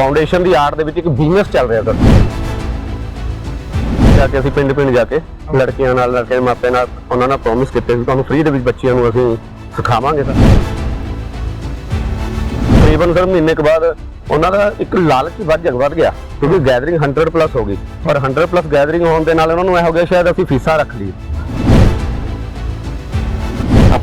Foundation ਦੀ ਆੜ ਦੇ ਵਿੱਚ ਇੱਕ ਬਿਜ਼ਨਸ ਚੱਲ ਰਿਹਾ ਸਰ। ਜਾ ਕੇ ਅਸੀਂ ਪਿੰਡ ਪਿੰਡ ਜਾ ਕੇ ਲੜਕੀਆਂ ਨਾਲ, ਲੜਕੇ ਦੇ ਮਾਪੇ ਨਾਲ ਉਹਨਾਂ ਨਾਲ ਪ੍ਰੋਮਿਸ ਕੀਤੇ ਸੀ, ਤੁਹਾਨੂੰ ਫ੍ਰੀ ਦੇ ਵਿੱਚ ਬੱਚਿਆਂ ਨੂੰ ਅਸੀਂ ਸਿਖਾਵਾਂਗੇ ਸਰ। ਤਕਰੀਬਨ ਸਰ ਮਹੀਨੇ ਕੁ ਬਾਅਦ ਉਹਨਾਂ ਦਾ ਇੱਕ ਲਾਲਚ ਵੱਧ ਜਗ ਵੱਧ ਗਿਆ, ਕਿਉਂਕਿ ਗੈਦਰਿੰਗ 100 ਪਲੱਸ ਹੋ ਗਈ। ਔਰ 100 ਪਲੱਸ ਗੈਦਰਿੰਗ ਹੋਣ ਦੇ ਨਾਲ ਉਹਨਾਂ ਨੂੰ ਇਹ ਹੋ ਗਿਆ ਸ਼ਾਇਦ ਅਸੀਂ ਫੀਸਾਂ ਰੱਖ ਲਈ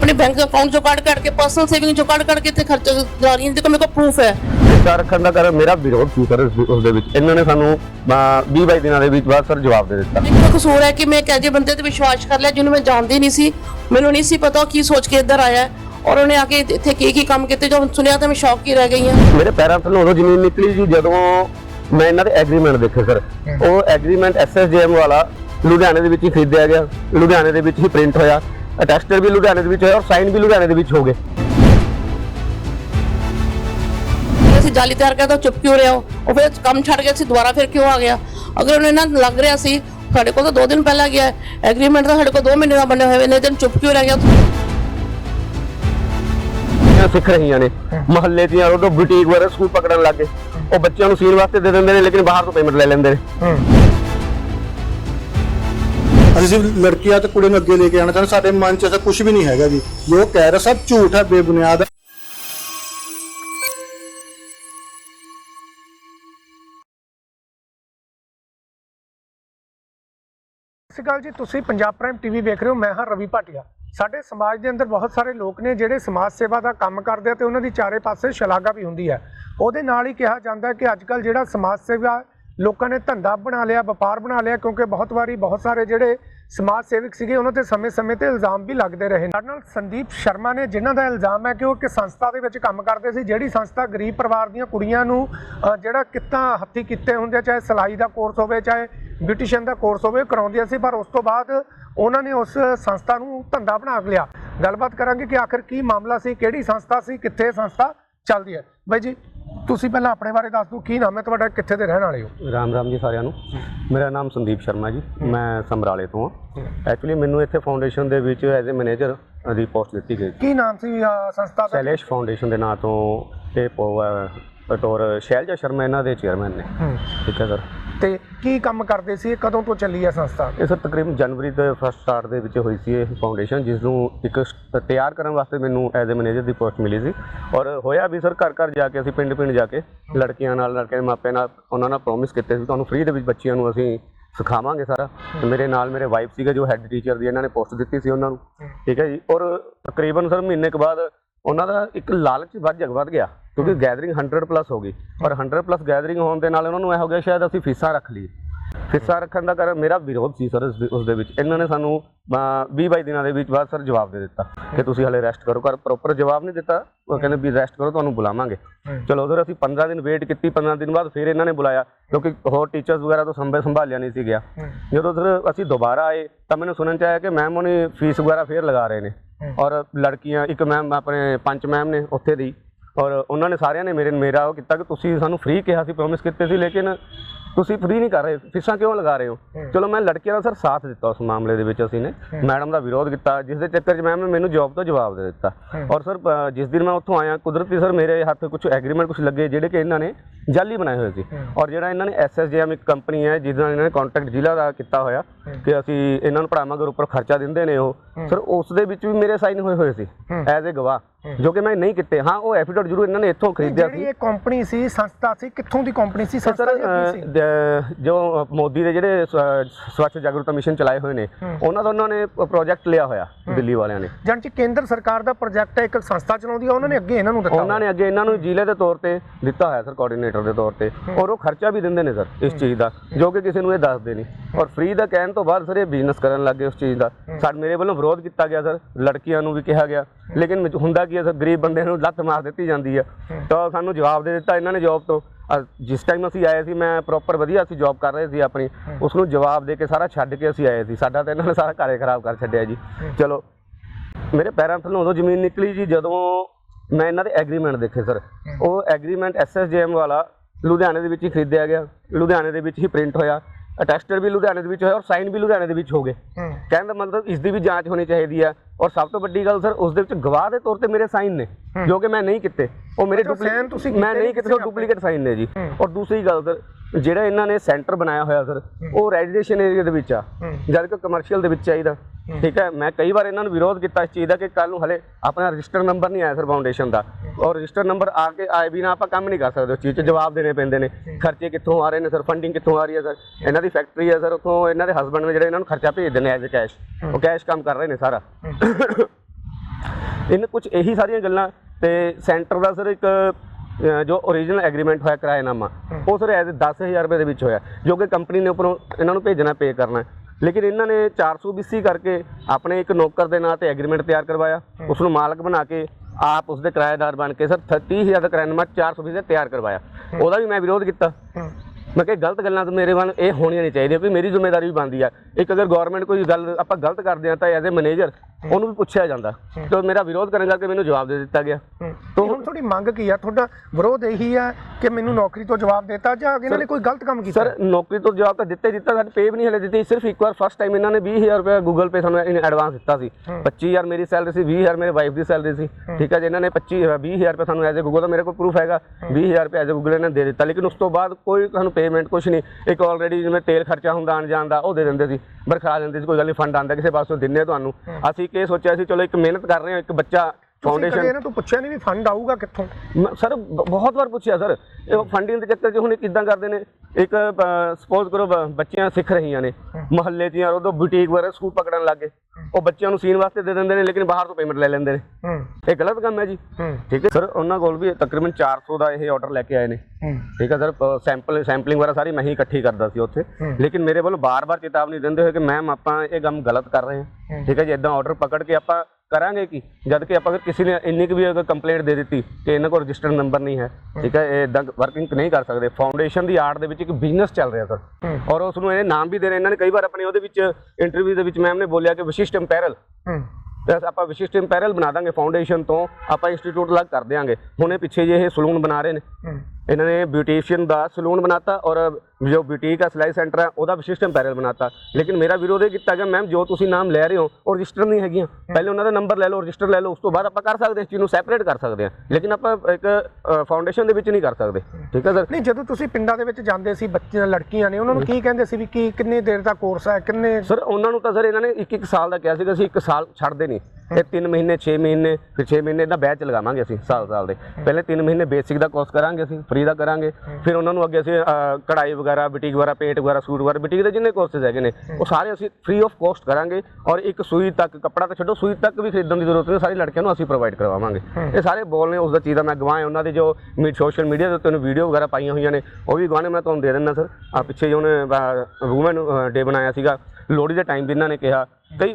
अपने बैंक अकाउंट जो काट काट के पर्सनल सेविंग जो काट काट के इतने खर्चे जा रही है देखो मेरे को प्रूफ है ਫੀਸਾਂ ਰੱਖਣ ਦਾ ਕਰ ਮੇਰਾ ਵਿਰੋਧ ਸੀ ਸਰ ਉਸ ਉਸ ਦੇ ਵਿੱਚ ਇਹਨਾਂ ਨੇ ਸਾਨੂੰ 20 22 ਦਿਨਾਂ ਦੇ ਵਿੱਚ ਬਾਅਦ ਸਰ ਜਵਾਬ ਦੇ ਦਿੱਤਾ ਇੱਕ ਤਾਂ ਕਸੂਰ ਹੈ ਕਿ ਮੈਂ ਇੱਕ ਅਜੇ ਬੰਦੇ ਤੇ ਵਿਸ਼ਵਾਸ ਕਰ ਲਿਆ ਜਿਹਨੂੰ ਮੈਂ ਜਾਣਦੀ ਨਹੀਂ ਸੀ ਮੈਨੂੰ ਨਹੀਂ ਸੀ ਪਤਾ ਉਹ ਕੀ ਸੋਚ ਕੇ ਇੱਧਰ ਆਇਆ ਹੈ ਔਰ ਉਹਨੇ ਆ ਕੇ ਇੱਥੇ ਕੀ ਕੀ ਕੰਮ ਕੀਤੇ ਜਦੋਂ ਸੁਣਿਆ ਤਾਂ ਮੈਂ ਸ਼ੌਕ ਹੀ ਰਹਿ ਗਈ ਹਾਂ ਮੇਰੇ ਪੈਰਾਂ ਥੱਲੋਂ ਉਦੋਂ ਜ਼ਮੀਨ ਨਿਕਲੀ ਜੀ ਜਦੋਂ ਮੈਂ ਇਹਨਾਂ ਦੇ ਐਗਰੀਮੈਂਟ ਦੇਖੇ ਸਰ ਉਹ ਐਗਰੀਮੈਂਟ ਐਸਐਸਜੀਐਮ ਵਾਲਾ ਲੁਧਿਆਣੇ ਦੇ ਵਿੱਚ ਹੀ ਖਰੀਦਿਆ ਗਿਆ ਲੁਧਿਆਣੇ ਦੇ ਵਿੱਚ ਹੀ ਪ੍ਰਿੰਟ ਹੋਇਆ ਅਟੈਸਟਰ ਵੀ ਲੁਧਿਆਣੇ ਦੇ ਵਿੱਚ ਹੋਇਆ ਔਰ ਸਾਈਨ ਵੀ ਲੁਧਿਆਣੇ ਦੇ ਵਿੱਚ ਹੋ ਗਏ। ਅਸੀਂ ਜਾਲੀ ਤਿਆਰ ਕਰਦਾ ਚੁੱਪ ਕਿਉਂ ਰਿਹਾ ਉਹ ਉਹ ਫਿਰ ਕੰਮ ਛੱਡ ਕੇ ਅਸੀਂ ਦੁਬਾਰਾ ਫਿਰ ਕਿਉਂ ਆ ਗਿਆ ਅਗਰ ਉਹਨੇ ਨਾ ਲੱਗ ਰਿਹਾ ਸੀ ਸਾਡੇ ਕੋਲ ਤਾਂ 2 ਦਿਨ ਪਹਿਲਾਂ ਗਿਆ ਐਗਰੀਮੈਂਟ ਤਾਂ ਸਾਡੇ ਕੋਲ 2 ਮਹੀਨੇ ਦਾ ਬਣਿਆ ਹੋਇਆ ਨੇ ਦਿਨ ਚੁੱਪ ਕਿਉਂ ਰਹਿ ਗਿਆ ਇਹ ਸਿੱਖ ਰਹੀਆਂ ਨੇ? ਮਹੱਲੇ ਦੀਆਂ ਉਹ ਬੁਟੀਕ ਵਗੈਰਾ ਸਕੂਲ ਪਕੜਨ ਲੱਗ ਗਏ। ਉਹ ਬੱਚਿਆਂ ਨੂੰ ਸੀਨ ਵਾਸਤੇ ਦੇ ਦਿੰਦੇ ਨੇ ਲੇਕਿਨ ਬਾਹਰ ਤੋਂ ਪੇਮੈਂਟ ਲੈ ਲੈਂਦੇ ਨੇ। ਅਸੀਂ ਸਿਰਫ ਲੜਕੀਆਂ ਤੇ ਕੁੜੀ ਨੂੰ ਅੱਗੇ ਲੈ ਕੇ ਆਣਾ ਚਾਹੁੰਦੇ ਸਾਡੇ ਮਨ 'ਚ ਐਸਾ ਕੁਝ ਵੀ ਨਹੀਂ ਹੈਗਾ ਜੀ। ਜੋ ਕਹਿ ਰਿਹਾ ਸਭ ਝੂਠ ਹੈ ਬੇਬੁਨਿਆਦ ਹੈ ਸਤਿ ਸ਼੍ਰੀ ਅਕਾਲ ਜੀ ਤੁਸੀਂ ਪੰਜਾਬ ਪ੍ਰਾਈਮ ਟੀਵੀ ਵੇਖ ਰਹੇ ਹੋ ਮੈਂ ਹਾਂ ਰਵੀ ਭਾਟੀਆ। ਸਾਡੇ ਸਮਾਜ ਦੇ ਅੰਦਰ ਬਹੁਤ ਸਾਰੇ ਲੋਕ ਨੇ ਜਿਹੜੇ ਸਮਾਜ ਸੇਵਾ ਦਾ ਕੰਮ ਕਰਦੇ ਆ ਤੇ ਉਹਨਾਂ ਦੀ ਚਾਰੇ ਪਾਸੇ ਸ਼ਲਾਘਾ ਵੀ ਹੁੰਦੀ ਹੈ। ਉਹਦੇ ਨਾਲ ਹੀ ਕਿਹਾ ਜਾਂਦਾ ਹੈ ਕਿ ਅੱਜ ਕੱਲ ਜਿਹੜਾ ਸਮਾਜ ਸੇਵਾ ਲੋਕਾਂ ਨੇ ਧੰਦਾ ਬਣਾ ਲਿਆ ਵਪਾਰ ਬਣਾ ਲਿਆ ਕਿਉਂਕਿ ਬਹੁਤ ਵਾਰੀ ਬਹੁਤ ਸਾਰੇ ਜਿਹੜੇ ਸਮਾਜ ਸੇਵਕ ਸੀਗੇ ਉਹਨਾਂ ਤੇ ਸਮੇਂ-ਸਮੇਂ ਤੇ ਇਲਜ਼ਾਮ ਵੀ ਲੱਗਦੇ ਰਹੇ ਸਾਡੇ ਨਾਲ ਸੰਦੀਪ ਸ਼ਰਮਾ ਨੇ ਜਿਨ੍ਹਾਂ ਦਾ ਇਲਜ਼ਾਮ ਹੈ ਕਿ ਉਹ ਇੱਕ ਸੰਸਥਾ ਦੇ ਵਿੱਚ ਕੰਮ ਕਰਦੇ ਸੀ ਜਿਹੜੀ ਸੰਸਥਾ ਗਰੀਬ ਪਰਿਵਾਰ ਦੀਆਂ ਕੁੜੀਆਂ ਨੂੰ ਜਿਹੜਾ ਕਿੱਤਾ ਹੱਥੀ ਕੀਤੇ ਹੁੰਦੇ ਆ, ਚਾਹੇ ਸਿਲਾਈ ਦਾ ਕੋਰਸ ਹੋਵੇ ਚਾਹੇ ਬਿਊਟੀਸ਼ੀਅਨ ਦਾ ਕੋਰਸ ਹੋਵੇ ਕਰਾਉਂਦੀਆਂ ਸੀ ਪਰ ਉਸ ਤੋਂ ਬਾਅਦ ਉਹਨਾਂ ਨੇ ਉਸ ਸੰਸਥਾ ਨੂੰ ਧੰਦਾ ਬਣਾ ਲਿਆ। ਗੱਲਬਾਤ ਕਰਾਂਗੇ ਕਿ ਆਖਰ ਕੀ ਮਾਮਲਾ ਸੀ ਕਿਹੜੀ ਸੰਸਥਾ ਸੀ ਕਿੱਥੇ ਸੰਸਥਾ ਚੱਲਦੀ ਹੈ। ਬਾਈ ਜੀ ਤੁਸੀਂ ਪਹਿਲਾਂ ਆਪਣੇ ਬਾਰੇ ਦੱਸ ਦਿਓ ਕੀ ਨਾਮ ਹੈ ਤੁਹਾਡਾ ਕਿੱਥੇ ਦੇ ਰਹਿਣ ਵਾਲੇ ਹੋ? ਰਾਮ ਰਾਮ ਜੀ ਸਾਰਿਆਂ ਨੂੰ। ਮੇਰਾ ਨਾਮ ਸੰਦੀਪ ਸ਼ਰਮਾ ਜੀ ਮੈਂ ਸਮਰਾਲੇ ਤੋਂ ਹਾਂ। ਐਕਚੁਅਲੀ ਮੈਨੂੰ ਇੱਥੇ ਫਾਊਂਡੇਸ਼ਨ ਦੇ ਵਿੱਚ ਐਜ਼ ਅ ਮੈਨੇਜਰ ਦੀ ਪੋਸਟ ਦਿੱਤੀ ਗਈ ਕੀ ਨਾਮ ਸੀ ਸੰਸਥਾ ਦਾ? ਸ਼ੈਲੇਸ਼ ਫਾਊਂਡੇਸ਼ਨ ਦੇ ਨਾਂ ਤੋਂ ਇਹ ਪਟੋਰ ਸ਼ੈਲਜਾ ਸ਼ਰਮਾ ਇਹਨਾਂ ਦੇ ਚੇਅਰਮੈਨ ਨੇ। ਠੀਕ ਹੈ ਸਰ ਤੇ ਕੀ ਕੰਮ ਕਰਦੇ ਸੀ? ਇਹ ਕਦੋਂ ਤੋਂ ਚੱਲੀ ਹੈ ਸੰਸਥਾ? ਇਹ ਸਰ ਤਕਰੀਬਨ ਜਨਵਰੀ ਦੇ ਫਸਟ ਸਟਾਰਟ ਦੇ ਵਿੱਚ ਹੋਈ ਸੀ ਇਹ ਫਾਊਂਡੇਸ਼ਨ ਜਿਸ ਨੂੰ ਇੱਕ ਸ- ਤਿਆਰ ਕਰਨ ਵਾਸਤੇ ਮੈਨੂੰ ਐਜ਼ ਅ ਮੈਨੇਜਰ ਦੀ ਪੋਸਟ ਮਿਲੀ ਸੀ। ਔਰ ਹੋਇਆ ਵੀ ਸਰ ਘਰ ਘਰ ਜਾ ਕੇ ਅਸੀਂ ਪਿੰਡ ਪਿੰਡ ਜਾ ਕੇ ਲੜਕੀਆਂ ਨਾਲ ਲੜਕੇ ਦੇ ਮਾਪੇ ਨਾਲ ਉਹਨਾਂ ਨਾਲ ਪ੍ਰੋਮਿਸ ਕੀਤੇ ਸੀ। ਤੁਹਾਨੂੰ ਫ੍ਰੀ ਦੇ ਵਿੱਚ ਬੱਚਿਆਂ ਨੂੰ ਅਸੀਂ ਸਿਖਾਵਾਂਗੇ ਸਾਰਾ। ਤੇ ਮੇਰੇ ਨਾਲ ਮੇਰੇ ਵਾਈਫ ਸੀਗੇ ਜੋ ਹੈੱਡ ਟੀਚਰ ਦੀ ਇਹਨਾਂ ਨੇ ਪੋਸਟ ਦਿੱਤੀ ਸੀ ਉਹਨਾਂ ਨੂੰ। ਠੀਕ ਹੈ ਜੀ? ਔਰ ਤਕਰੀਬਨ ਸਰ ਮਹੀਨੇ ਕੁ ਬਾਅਦ ਉਹਨਾਂ ਦਾ ਇੱਕ ਲਾਲਚ ਵੱਧ ਜਗ ਵੱਧ ਗਿਆ ਕਿਉਂਕਿ ਗੈਦਰਿੰਗ 100 ਪਲੱਸ ਹੋ ਗਈ। ਔਰ 100 ਪਲੱਸ ਗੈਦਰਿੰਗ ਹੋਣ ਦੇ ਨਾਲ ਉਹਨਾਂ ਨੂੰ ਇਹ ਹੋ ਗਿਆ ਸ਼ਾਇਦ ਅਸੀਂ ਫੀਸਾਂ ਰੱਖ ਲਈ ਫੀਸਾਂ ਰੱਖਣ ਦਾ ਕਰ ਮੇਰਾ ਵਿਰੋਧ ਸੀ ਸਰ ਉਸ ਦੇ- ਉਸ ਦੇ ਵਿੱਚ। ਇਹਨਾਂ ਨੇ ਸਾਨੂੰ 20 22 ਦਿਨਾਂ ਦੇ ਵਿੱਚ ਬਾਅਦ ਸਰ ਜਵਾਬ ਦੇ ਦਿੱਤਾ ਕਿ ਤੁਸੀਂ ਹਲੇ ਰੈਸਟ ਕਰੋ। ਕਰ ਪ੍ਰੋਪਰ ਜਵਾਬ ਨਹੀਂ ਦਿੱਤਾ। ਉਹ ਕਹਿੰਦੇ ਵੀ ਰੈਸਟ ਕਰੋ ਤੁਹਾਨੂੰ ਬੁਲਾਵਾਂਗੇ। ਚਲੋ ਉਧਰ ਅਸੀਂ 15 ਦਿਨ ਵੇਟ ਕੀਤੀ। 15 ਦਿਨ ਬਾਅਦ ਫਿਰ ਇਹਨਾਂ ਨੇ ਬੁਲਾਇਆ ਕਿਉਂਕਿ ਹੋਰ ਟੀਚਰਸ ਵਗੈਰਾ ਤੋਂ ਸੰਭੇ ਸੰਭਾਲਿਆ ਨਹੀਂ ਸੀ ਗਿਆ। ਜਦੋਂ ਸਰ ਅਸੀਂ ਦੁਬਾਰਾ ਆਏ ਤਾਂ ਮੈਨੂੰ ਸੁਣਨ ਚ ਆਇਆ ਕਿ ਮੈਮ ਉਹਨੇ ਫੀਸ ਵਗੈਰਾ ਫੇਰ ਲਗਾ ਰਹੇ ਨੇ। ਔਰ ਲੜਕੀਆਂ ਇੱਕ ਮੈਮ ਆਪਣੇ ਪੰਜ ਮੈਮ ਨੇ ਉੱਥੇ ਦੀ। ਔਰ ਉਹਨਾਂ ਨੇ ਸਾਰਿਆਂ ਨੇ ਮੇਰੇ ਮੇਰਾ ਉਹ ਕੀਤਾ ਕਿ ਤੁਸੀਂ ਸਾਨੂੰ ਫ੍ਰੀ ਕਿਹਾ ਸੀ ਪ੍ਰੋਮਿਸ ਕੀਤੇ ਸੀ ਲੇਕਿਨ ਤੁਸੀਂ ਫ੍ਰੀ ਨਹੀਂ ਕਰ ਰਹੇ। ਫੀਸਾਂ ਕਿਉਂ ਲਗਾ ਰਹੇ ਹੋ? ਚਲੋ ਮੈਂ ਲੜਕੀਆਂ ਦਾ ਸਰ ਸਾਥ ਦਿੱਤਾ ਉਸ ਮਾਮਲੇ ਦੇ ਵਿੱਚ ਅਸੀਂ ਨੇ। ਮੈਡਮ ਦਾ ਵਿਰੋਧ ਕੀਤਾ ਜਿਸ ਦੇ ਚੱਕਰ 'ਚ ਮੈਮ ਨੇ ਮੈਨੂੰ ਜੌਬ ਤੋਂ ਜਵਾਬ ਦੇ ਦਿੱਤਾ। ਔਰ ਸਰ ਜਿਸ ਦਿਨ ਮੈਂ ਉੱਥੋਂ ਆਇਆ ਕੁਦਰਤੀ ਸਰ ਮੇਰੇ ਹੱਥ ਕੁਝ ਐਗਰੀਮੈਂਟ ਕੁਝ ਲੱਗੇ ਜਿਹੜੇ ਕਿ ਇਹਨਾਂ ਨੇ ਜਾਲੀ ਬਣਾਏ ਹੋਏ ਸੀ। ਔਰ ਜਿਹੜਾ ਇਹਨਾਂ ਨੇ ਐਸਐਸਜੀਐਮ ਇੱਕ ਕੰਪਨੀ ਹੈ ਜਿਸ ਨਾਲ ਇਹਨਾਂ ਨੇ ਕੰਟਰੈਕਟ ਜ਼ਿਲ੍ਹਾ ਦਾ ਕੀਤਾ ਹੋਇਆ ਕਿ ਅਸੀਂ ਇਹਨਾਂ ਨੂੰ ਪੜਾਵਾਂਗੇ ਉੱਪਰ ਖਰਚਾ ਦਿੰਦੇ ਨੇ ਉਹ। ਸਰ ਉਸ ਦੇ ਵਿੱਚ ਵੀ ਮੇਰੇ ਸਾਈਨ ਹੋਏ ਹੋਏ ਸੀ ਐਜ਼ ਅ ਗਵਾਹ ਜੋ ਕਿ ਮੈਂ ਨਹੀਂ ਕੀਤੇ। ਹਾਂ ਉਹ ਐਫੀਡੇਵਿਟ ਜ਼ਰੂਰ ਇਹਨਾਂ ਨੇ ਇੱਥੋਂ ਖਰੀਦਿਆ ਜਿਹੜੀ ਸੀ। ਇਹ ਕੰਪਨੀ ਸੀ ਸੰਸਥਾ ਸੀ ਕਿੱਥੋਂ ਦੀ ਕੰਪਨੀ ਸੀ ਸੰਸਥਾ ਜਾਂ ਸੀ? ਮੋਦੀ ਦੇ ਜਿਹੜੇ ਸਵ- ਸਵੱਛ ਜਾਗਰੂਕਤਾ ਮਿਸ਼ਨ ਚਲਾਏ ਹੋਏ ਨੇ ਉਹਨਾਂ ਦਾ ਉਹਨਾਂ ਨੇ ਪ੍ਰੋਜੈਕਟ ਲਿਆ ਹੋਇਆ ਦਿੱਲੀ ਵਾਲਿਆਂ ਨੇ। ਜਾਨ ਕਿ ਕੇਂਦਰ ਸਰਕਾਰ ਦਾ ਪ੍ਰੋਜੈਕਟ ਹੈ ਇੱਕ ਸੰਸਥਾ ਚਲਾਉਂਦੀ ਹੈ ਉਹਨਾਂ ਨੇ ਅੱਗੇ ਇਹਨਾਂ ਨੂੰ ਦਿੱਤਾ ਉਹਨਾਂ ਨੇ ਅੱਗੇ ਇਹਨਾਂ ਨੂੰ ਜ਼ਿਲ੍ਹੇ ਦੇ ਤੌਰ ਤੇ ਦਿੱਤਾ ਹੋਇਆ ਸਰ ਕੋਆਰਡੀਨੇਟਰ ਦੇ ਤੌਰ ਤੇ ਔਰ ਉਹ ਖਰਚਾ ਵੀ ਦਿੰਦੇ ਨੇ ਸਰ ਇਸ ਚੀਜ਼ ਦਾ, ਜੋ ਕਿ ਕਿਸੇ ਨੂੰ ਇਹ ਦੱਸਦੇ ਨਹੀਂ। ਔਰ ਫ੍ਰੀ ਦਾ ਕਹਿਣ ਤੋਂ ਬਾਅਦ ਸਰ ਇਹ ਬਿਜ਼ਨਸ ਕਰਨ ਲੱਗੇ ਉਸ ਚੀਜ਼ ਦਾ। ਸਾਡੇ ਮੇਰੇ ਵੱਲੋਂ ਵਿਰੋਧ ਕੀਤਾ ਗਿਆ ਸਰ ਲੜਕੀਆਂ ਨੂੰ ਵੀ ਕਿਹਾ ਗਿਆ। ਲੇਕਿਨ ਹੁੰਦਾ ਕੀ ਹੈ ਸਰ ਗਰੀਬ ਬੰਦੇ ਨੂੰ ਲੱਤ ਮਾਰ ਦਿੱਤੀ ਜਾਂਦੀ ਹੈ। ਤਾਂ ਸਾਨੂੰ ਜਵਾਬ ਦੇ ਦਿੱਤਾ ਇਹਨਾਂ ਨੇ ਜੌਬ ਤੋਂ। ਜਿਸ ਟਾਈਮ ਅਸੀਂ ਆਏ ਸੀ, ਮੈਂ ਪ੍ਰੋਪਰ ਵਧੀਆ ਅਸੀਂ ਜੌਬ ਕਰ ਰਹੇ ਸੀ ਆਪਣੀ। ਉਸ ਨੂੰ ਜਵਾਬ ਦੇ ਕੇ ਸਾਰਾ ਛੱਡ ਕੇ ਅਸੀਂ ਆਏ ਸੀ। ਸਾਡਾ ਤਾਂ ਇਹਨਾਂ ਨੇ ਸਾਰਾ ਘਰੇ ਖਰਾਬ ਕਰ ਛੱਡਿਆ ਜੀ। ਚਲੋ, ਮੇਰੇ ਪੈਰਾਂ ਥੱਲੋਂ ਉਦੋਂ ਜ਼ਮੀਨ ਨਿਕਲੀ ਜੀ ਜਦੋਂ ਮੈਂ ਇਹਨਾਂ ਦੇ ਐਗਰੀਮੈਂਟ ਦੇਖੇ ਸਰ ਉਹ ਐਗਰੀਮੈਂਟ ਐਸਐਸਜੀਐਮ ਵਾਲਾ ਲੁਧਿਆਣੇ ਦੇ ਵਿੱਚ ਹੀ ਖਰੀਦਿਆ ਗਿਆ। ਲੁਧਿਆਣੇ ਦੇ ਵਿੱਚ ਹੀ ਪ੍ਰਿੰਟ ਹੋਇਆ। ਅਟੈਸਟਡ ਵੀ ਲੁਧਿਆਣੇ ਦੇ ਵਿੱਚ ਹੋਇਆ ਔਰ ਸਾਈਨ ਵੀ ਲੁਧਿਆਣੇ ਦੇ ਵਿੱਚ ਹੋ ਗਏ। ਹੂੰ। ਕਹਿਣ ਦਾ ਮਤਲਬ ਇਸ ਦੀ ਵੀ ਜਾਂਚ ਹੋਣੀ ਚਾਹੀਦੀ ਹੈ। ਔਰ ਸਭ ਤੋਂ ਵੱਡੀ ਗੱਲ ਸਰ ਉਸ ਦੇ ਵਿੱਚ ਗਵਾਹ ਦੇ ਤੌਰ ਤੇ ਮੇਰੇ ਸਾਈਨ ਨੇ ਜੋ ਕਿ ਮੈਂ ਨਹੀਂ ਕੀਤੇ। ਉਹ ਮੇਰੇ ਤੁਸੀਂ ਮੈਂ ਨਹੀਂ ਕੀਤੇ ਡੁਪਲੀਕੇਟ ਸਾਈਨ ਨੇ ਜੀ। ਔਰ ਦੂਸਰੀ ਗੱਲ ਸਰ ਜਿਹੜਾ ਇਹਨਾਂ ਨੇ ਸੈਂਟਰ ਬਣਾਇਆ ਹੋਇਆ ਸਰ ਉਹ ਰੈਜ਼ੀਡੈਂਸ਼ੀਅਲ ਏਰੀਆ ਦੇ ਵਿੱਚ ਆ। ਜਦ ਕਿ ਕਮਰਸ਼ੀਅਲ ਦੇ ਵਿੱਚ ਚਾਹੀਦਾ। ਠੀਕ ਹੈ? ਮੈਂ ਕਈ ਵਾਰ ਇਹਨਾਂ ਨੂੰ ਵਿਰੋਧ ਕੀਤਾ ਇਸ ਚੀਜ਼ ਦਾ ਕਿ ਕੱਲ ਨੂੰ ਹਲੇ ਆਪਣਾ ਰਜਿਸਟਰ ਨੰਬਰ ਨਹੀਂ ਆਇਆ ਸਰ ਫਾਊਂਡੇਸ਼ਨ ਦਾ। ਔਰ ਰਜਿਸਟਰ ਨੰਬਰ ਆ ਕੇ ਆਏ ਬਿਨਾ ਆਪਾਂ ਕੰਮ ਨਹੀਂ ਕਰ ਸਕਦੇ ਉਸ ਚੀਜ਼ 'ਚ ਜਵਾਬ ਦੇਣੇ ਪੈਂਦੇ ਨੇ। ਖਰਚੇ ਕਿੱਥੋਂ ਆ ਰਹੇ ਨੇ ਸਰ? ਫੰਡਿੰਗ ਕਿੱਥੋਂ ਆ ਰਹੀ ਹੈ ਸਰ? ਇਹਨਾਂ ਦੀ ਫੈਕਟਰੀ ਹੈ ਸਰ ਉੱਥੋਂ ਇਹਨਾਂ ਦੇ ਹਸਬੰਡ ਨੇ ਜਿਹੜੇ ਇਹਨਾਂ ਨੂੰ ਖਰਚਾ ਭੇਜਦੇ ਨੇ ਐਜ਼ ਅ ਕੈਸ਼ ਉਹ ਕੈਸ਼ ਕੰਮ ਕਰ ਰਹੇ ਨੇ ਸਾਰਾ। ਇਹਨਾਂ ਕੁਝ ਇਹੀ ਸਾਰੀਆਂ ਗੱਲਾਂ ਤੇ ਸੈਂਟਰ ਦਾ ਸਰ ਇੱਕ ਜੋ ਓਰੀਜਨਲ ਐਗਰੀਮੈਂਟ ਹੋਇਆ ਕਿਰਾਏਨਾਮਾ ਉਹ ਸਰ ਐਜ਼ 10000 ਰੁਪਏ ਦੇ ਵਿੱਚ ਹੋਇਆ ਜੋ ਕਿ ਕੰਪਨੀ ਨੇ ਉੱਪਰੋਂ ਇਹਨਾਂ ਨੂੰ ਭੇਜਣਾ ਪੇ ਕਰਨਾ। ਹੈ। ਲੇਕਿਨ ਇਹਨਾਂ ਨੇ 420 ਕਰਕੇ ਆਪਣੇ ਇੱਕ ਨੌਕਰ ਦੇ ਨਾਂ ਤੇ ਐਗਰੀਮੈਂਟ ਤਿਆਰ ਕਰਵਾਇਆ। ਉਸ ਨੂੰ ਮਾਲਕ ਬਣਾ ਕੇ ਆਪ ਉਸ ਦੇ ਕਿਰਾਏਦਾਰ ਬਣ ਕੇ ਸਰ 30000 ਦਾ ਕਿਰਾਏਨਾਮਾ 420 ਦਾ ਤਿਆਰ ਕਰਵਾਇਆ। ਉਹਦਾ ਵੀ ਮੈਂ ਵਿਰੋਧ ਕੀਤਾ। ਮੈਂ ਕਿਹਾ ਗਲਤ ਗੱਲਾਂ ਤਾਂ ਮੇਰੇ ਵੱਲ ਇਹ ਹੋਣੀਆਂ ਨਹੀਂ ਚਾਹੀਦੀਆਂ ਵੀ ਮੇਰੀ ਜ਼ਿੰਮੇਵਾਰੀ ਵੀ ਬਣਦੀ ਆ। ਇੱਕ ਅਗਰ ਗਵਰਨਮੈਂਟ ਕੋਈ ਗੱਲ ਆਪਾਂ ਗਲਤ ਕਰਦੇ ਆ ਤਾਂ ਐਜ਼ ਅ ਮੈਨੇਜਰ ਉਹਨੂੰ ਵੀ ਪੁੱਛਿਆ ਜਾਂਦਾ। ਤੇ ਮੇਰਾ ਵਿਰੋਧ ਕਰਨ ਕਰਕੇ ਮੈਨੂੰ ਜਵਾਬ ਦੇ ਦਿੱਤਾ ਗਿਆ। ਤਾਂ ਹੁਣ ਤੁਹਾਡੀ ਮੰਗ ਕੀ ਆ? ਤੁਹਾਡਾ ਵਿਰੋਧ ਇਹੀ ਆ ਕਿ ਮੈਨੂੰ ਨੌਕਰੀ ਤੋਂ ਜਵਾਬ ਦਿੱਤਾ ਜਾਂ ਇਹਨਾਂ ਨੇ ਕੋਈ ਗਲਤ ਕੰਮ ਕੀਤਾ? ਸਰ ਨੌਕਰੀ ਤੋਂ ਜਵਾਬ ਤਾਂ ਦਿੱਤੇ ਦਿੱਤਾ ਸਾਡੇ ਪੇ ਵੀ ਨਹੀਂ ਹਲੇ ਦਿੱਤੀ। ਸਿਰਫ ਇੱਕ ਵਾਰ ਫਸਟ ਟਾਈਮ ਇਹਨਾਂ ਨੇ 20000 ਰੁਪਏ ਗੂਗਲ ਪੇ ਸਾਨੂੰ ਐਡਵਾਂਸ ਦਿੱਤਾ ਸੀ। 25000 ਮੇਰੀ ਸੈਲਰੀ ਸੀ 20000 ਮੇਰੇ ਵਾਈਫ ਦੀ ਸੈਲਰੀ ਸੀ। ਠੀਕ ਹੈ ਜੀ ਇਹਨਾਂ ਨੇ 25 20000 ਰੁਪਏ ਸਾਨੂੰ ਐਜ਼ ਅ ਗੂਗਲ ਦਾ ਮੇਰੇ ਕੋਲ ਪ੍ਰੂਫ ਹੈਗਾ। 20000 ਰੁਪਏ ਐਜ਼ ਅ ਗੂਗਲ ਇਹਨਾਂ ਨੇ ਦੇ ਦਿੱਤਾ। ਲੇਕਿਨ ਉਸ ਤੋਂ ਬਾਅਦ ਕੋਈ ਸਾਨੂੰ ਪੇਮੈਂਟ ਕੁਝ ਨਹੀਂ। ਇੱਕ ਆਲਰੇਡੀ ਜਿਵੇਂ ਤੇਲ ਖਰਚਾ ਹੁੰਦਾ ਆਣ ਜਾਣ ਦਾ ਉਹ ਦੇ ਦਿੰਦੇ ਸੀ। ਬਰਖਾ ਦਿੰਦੇ ਸੀ ਕੋਈ ਗੱਲ ਨਹੀਂ ਫੰਡ ਆਂਦਾ ਕਿਸੇ ਪਾਸੋਂ ਦਿੰਨੇ ਤੁਹਾਨੂੰ। ਅਸੀਂ ਕੀ ਸੋਚਿਆ ਸੀ ਚਲੋ ਇੱਕ ਮਿਹਨਤ ਕਰ ਰਹੇ ਹਾਂ ਇੱਕ ਬੱਚਾ ਫਾਊਂਡੇਸ਼ਨ ਇਹਨਾਂ ਤੋਂ ਪੁੱਛਿਆ ਨਹੀਂ ਵੀ ਫੰਡ ਆਊਗਾ ਕਿੱਥੋਂ? ਸਰ ਬਹੁਤ ਵਾਰ ਪੁੱਛਿਆ ਸਰ। ਇਹ ਫੰਡਿੰਗ ਦੇ ਚੱਕਰ 'ਚ ਹੁਣ ਕਿਦਾਂ ਕਰਦੇ ਨੇ। ਇੱਕ ਸਪੋਜ਼ ਕਰੋ ਬੱਚੀਆਂ ਸਿੱਖ ਰਹੀਆਂ ਨੇ ਮਹੱਲੇ 'ਚ ਯਾਰ ਉਦੋਂ ਬੁਟੀਕ ਵਗੈਰਾ ਸਕੂਲ ਪਕੜਨ ਲੱਗੇ ਉਹ ਬੱਚਿਆਂ ਨੂੰ ਸੀਨ ਵਾਸਤੇ ਦੇ ਦਿੰਦੇ ਨੇ ਲੇਕਿਨ ਬਾਹਰ ਤੋਂ ਪੇਮੈਂਟ ਲੈ ਲੈਂਦੇ ਨੇ। ਇਹ ਗਲਤ ਕੰਮ ਹੈ ਜੀ। ਠੀਕ ਹੈ ਸਰ ਉਹਨਾਂ ਕੋਲ ਵੀ ਤਕਰੀਬਨ 400 ਦਾ ਇਹ ਆਰਡਰ ਲੈ ਕੇ ਆਏ ਨੇ। ਠੀਕ ਹੈ ਸਰ ਸੈਂਪਲ ਸੈਂਪਲਿੰਗ ਵਗੈਰਾ ਸਾਰੀ ਮੈਂ ਹੀ ਇਕੱਠੀ ਕਰਦਾ ਸੀ ਉੱਥੇ। ਲੇਕਿਨ ਮੇਰੇ ਵੱਲੋਂ ਬਾਰ-ਬਾਰ ਚੇਤਾਵਨੀ ਦਿੰਦੇ ਹੋਏ ਕਿ ਮੈਮ ਆਪਾਂ ਇਹ ਕੰਮ ਗਲਤ ਕਰ ਰਹੇ ਹਾਂ। ਠੀਕ ਹੈ ਜੀ ਇਦਾਂ ਆਰਡਰ ਪਕੜ ਕੇ ਆਪਾਂ ਕਰਾਂਗੇ ਕੀ? ਜਦ ਕਿ ਆਪਾਂ ਅਗਰ ਕਿਸੇ ਨੇ ਇੰਨੀ ਕੁ ਵੀ ਅਗਰ ਕੰਪਲੇਂਟ ਦੇ ਦਿੱਤੀ ਕਿ ਇਹਨਾਂ ਕੋਲ ਰਜਿਸਟਰਡ ਨੰਬਰ ਨਹੀਂ ਹੈ ਠੀਕ ਹੈ ਇਹ ਇਦਾਂ ਵਰਕਿੰਗ ਨਹੀਂ ਕਰ ਸਕਦੇ। ਫਾਊਂਡੇਸ਼ਨ ਦੀ ਆਰਟ ਦੇ ਵਿੱਚ ਇੱਕ ਬਿਜ਼ਨਸ ਚੱਲ ਰਿਹਾ ਸਰ ਔਰ ਉਸ ਨੂੰ ਇਹ ਨਾਮ ਵੀ ਦੇ ਰਹੇ ਇਹਨਾਂ ਨੇ ਕਈ ਵਾਰ ਆਪਣੇ ਉਹਦੇ ਵਿੱਚ ਇੰਟਰਵਿਊ ਦੇ ਵਿੱਚ ਮੈਮ ਨੇ ਬੋਲਿਆ ਕਿ ਵਿਸ਼ਿਸ਼ਟ ਇੰਪੈਰਲ ਤੇ ਆਪਾਂ ਵਿਸ਼ਿਸ਼ਟ ਇੰਪੈਰਲ ਬਣਾ ਦਾਂਗੇ। ਫਾਊਂਡੇਸ਼ਨ ਤੋਂ ਆਪਾਂ ਇੰਸਟੀਚਿਊਟ ਅਲੱਗ ਕਰ ਦਿਆਂਗੇ। ਹੁਣੇ ਪਿੱਛੇ ਜੇ ਇਹ ਸਲੂਨ ਬਣਾ ਰਹੇ ਨੇ। ਇਹਨਾਂ ਨੇ ਬਿਊਟੀਸ਼ੀਅਨ ਦਾ ਸਲੂਨ ਬਣਾਤਾ ਔਰ ਜੋ ਬਿਊਟੀਕ ਹੈ ਸਿਲਾਈ ਸੈਂਟਰ ਹੈ ਉਹਦਾ ਵਿਸ਼ਿਸ਼ਟ ਇੰਪੈਰਲ ਬਣਾਤਾ। ਲੇਕਿਨ ਮੇਰਾ ਵਿਰੋਧ ਇਹ ਕੀਤਾ ਗਿਆ ਮੈਮ ਜੋ ਤੁਸੀਂ ਨਾਮ ਲੈ ਰਹੇ ਹੋ ਉਹ ਰਜਿਸਟਰ ਨਹੀਂ ਹੈਗੀਆਂ। ਪਹਿਲੇ ਉਹਨਾਂ ਦਾ ਨੰਬਰ ਲੈ ਲਓ ਰਜਿਸਟਰ ਲੈ ਲਓ ਉਸ ਤੋਂ ਬਾਅਦ ਆਪਾਂ ਕਰ ਸਕਦੇ ਇਸ ਚੀਜ਼ ਨੂੰ ਸੈਪਰੇਟ ਕਰ ਸਕਦੇ ਹਾਂ। ਲੇਕਿਨ ਆਪਾਂ ਇੱਕ ਫਾਊਂਡੇਸ਼ਨ ਦੇ ਵਿੱਚ ਨਹੀਂ ਕਰ ਸਕਦੇ। ਠੀਕ ਹੈ ਸਰ ਨਹੀਂ ਜਦੋਂ ਤੁਸੀਂ ਪਿੰਡਾਂ ਦੇ ਵਿੱਚ ਜਾਂਦੇ ਸੀ ਬੱਚੀਆਂ ਲੜਕੀਆਂ ਨੇ ਉਹਨਾਂ ਨੂੰ ਕੀ ਕਹਿੰਦੇ ਸੀ ਵੀ ਕੀ ਕਿੰਨੇ ਦੇਰ ਦਾ ਕੋਰਸ ਹੈ ਕਿੰਨੇ ਸਰ ਉਹਨਾਂ ਨੂੰ ਤਾਂ ਸਰ ਇਹਨਾਂ ਨੇ ਇੱਕ ਇੱਕ ਸਾਲ ਦਾ ਕਿਹਾ ਸੀਗਾ ਅਸੀਂ ਇੱਕ ਸਾਲ ਛੱਡਦੇ ਨਹੀਂ। ਇਹ 3 ਮਹੀਨੇ 6 ਮਹੀਨੇ, ਫਿਰ 6 ਮਹੀਨੇ ਦਾ ਬੈਚ ਲਗਾਵਾਂਗੇ ਅਸੀਂ ਸਾਲ ਸਾਲ ਦੇ। ਪਹਿਲੇ 3 ਮਹੀਨੇ ਬੇਸਿਕ ਦਾ ਕੋਰਸ ਕਰਾਂਗੇ ਅਸੀਂ ਫ੍ਰੀ ਦਾ ਕਰਾਂਗੇ। ਫਿਰ ਉਹਨਾਂ ਨੂੰ ਅੱਗੇ ਅਸੀਂ ਕਢਾਈ ਵਗੈਰਾ, ਬੁਟੀਕ ਵਗੈਰਾ ਪੇਂਟ ਵਗੈਰਾ, ਸੂਟ ਵਗੈਰਾ, ਬੁਟੀਕ ਦੇ ਜਿੰਨੇ ਕੋਰਸਸ ਹੈਗੇ ਨੇ, ਉਹ ਸਾਰੇ ਅਸੀਂ ਫ੍ਰੀ ਆਫ ਕੋਸਟ ਕਰਾਂਗੇ ਔਰ ਇੱਕ ਸੂਈ ਤੱਕ, ਕੱਪੜਾ ਤਾਂ ਛੱਡੋ, ਸੂਈ ਤੱਕ ਵੀ ਖਰੀਦਣ ਦੀ ਜ਼ਰੂਰਤ ਨਹੀਂ, ਸਾਰੀ ਲੜਕੀਆਂ ਨੂੰ ਅਸੀਂ ਪ੍ਰੋਵਾਈਡ ਕਰਵਾਵਾਂਗੇ। ਇਹ ਸਾਰੇ ਬੋਲ ਨੇ ਉਸ ਦਾ ਚੀਜ਼ ਦਾ ਮੈਂ ਗਵਾਹ ਉਹਨਾਂ ਦੇ ਜੋ ਮੀ ਸੋਸ਼ਲ ਮੀਡੀਆ ਦੇ ਉੱਤੇ ਉਹਨੇ ਵੀਡੀਓ ਵਗੈਰਾ ਪਾਈਆਂ ਹੋਈਆਂ ਨੇ, ਉਹ ਵੀ ਗਵਾਹ ਨੇ, ਮੈਂ ਤੁਹਾਨੂੰ ਦੇ ਦਿੰਦਾ ਸਰ ਆ ਪਿੱਛੇ ਜਿਹਨੇ ਉਹਨੇ ਵੂਮਨ ਡੇ ਬਣਾਇਆ ਸੀਗਾ। ਲੋਹੜੀ ਦੇ ਟਾਈਮ ਵੀ ਇਹਨਾਂ ਨੇ ਕਿਹਾ, ਕਈ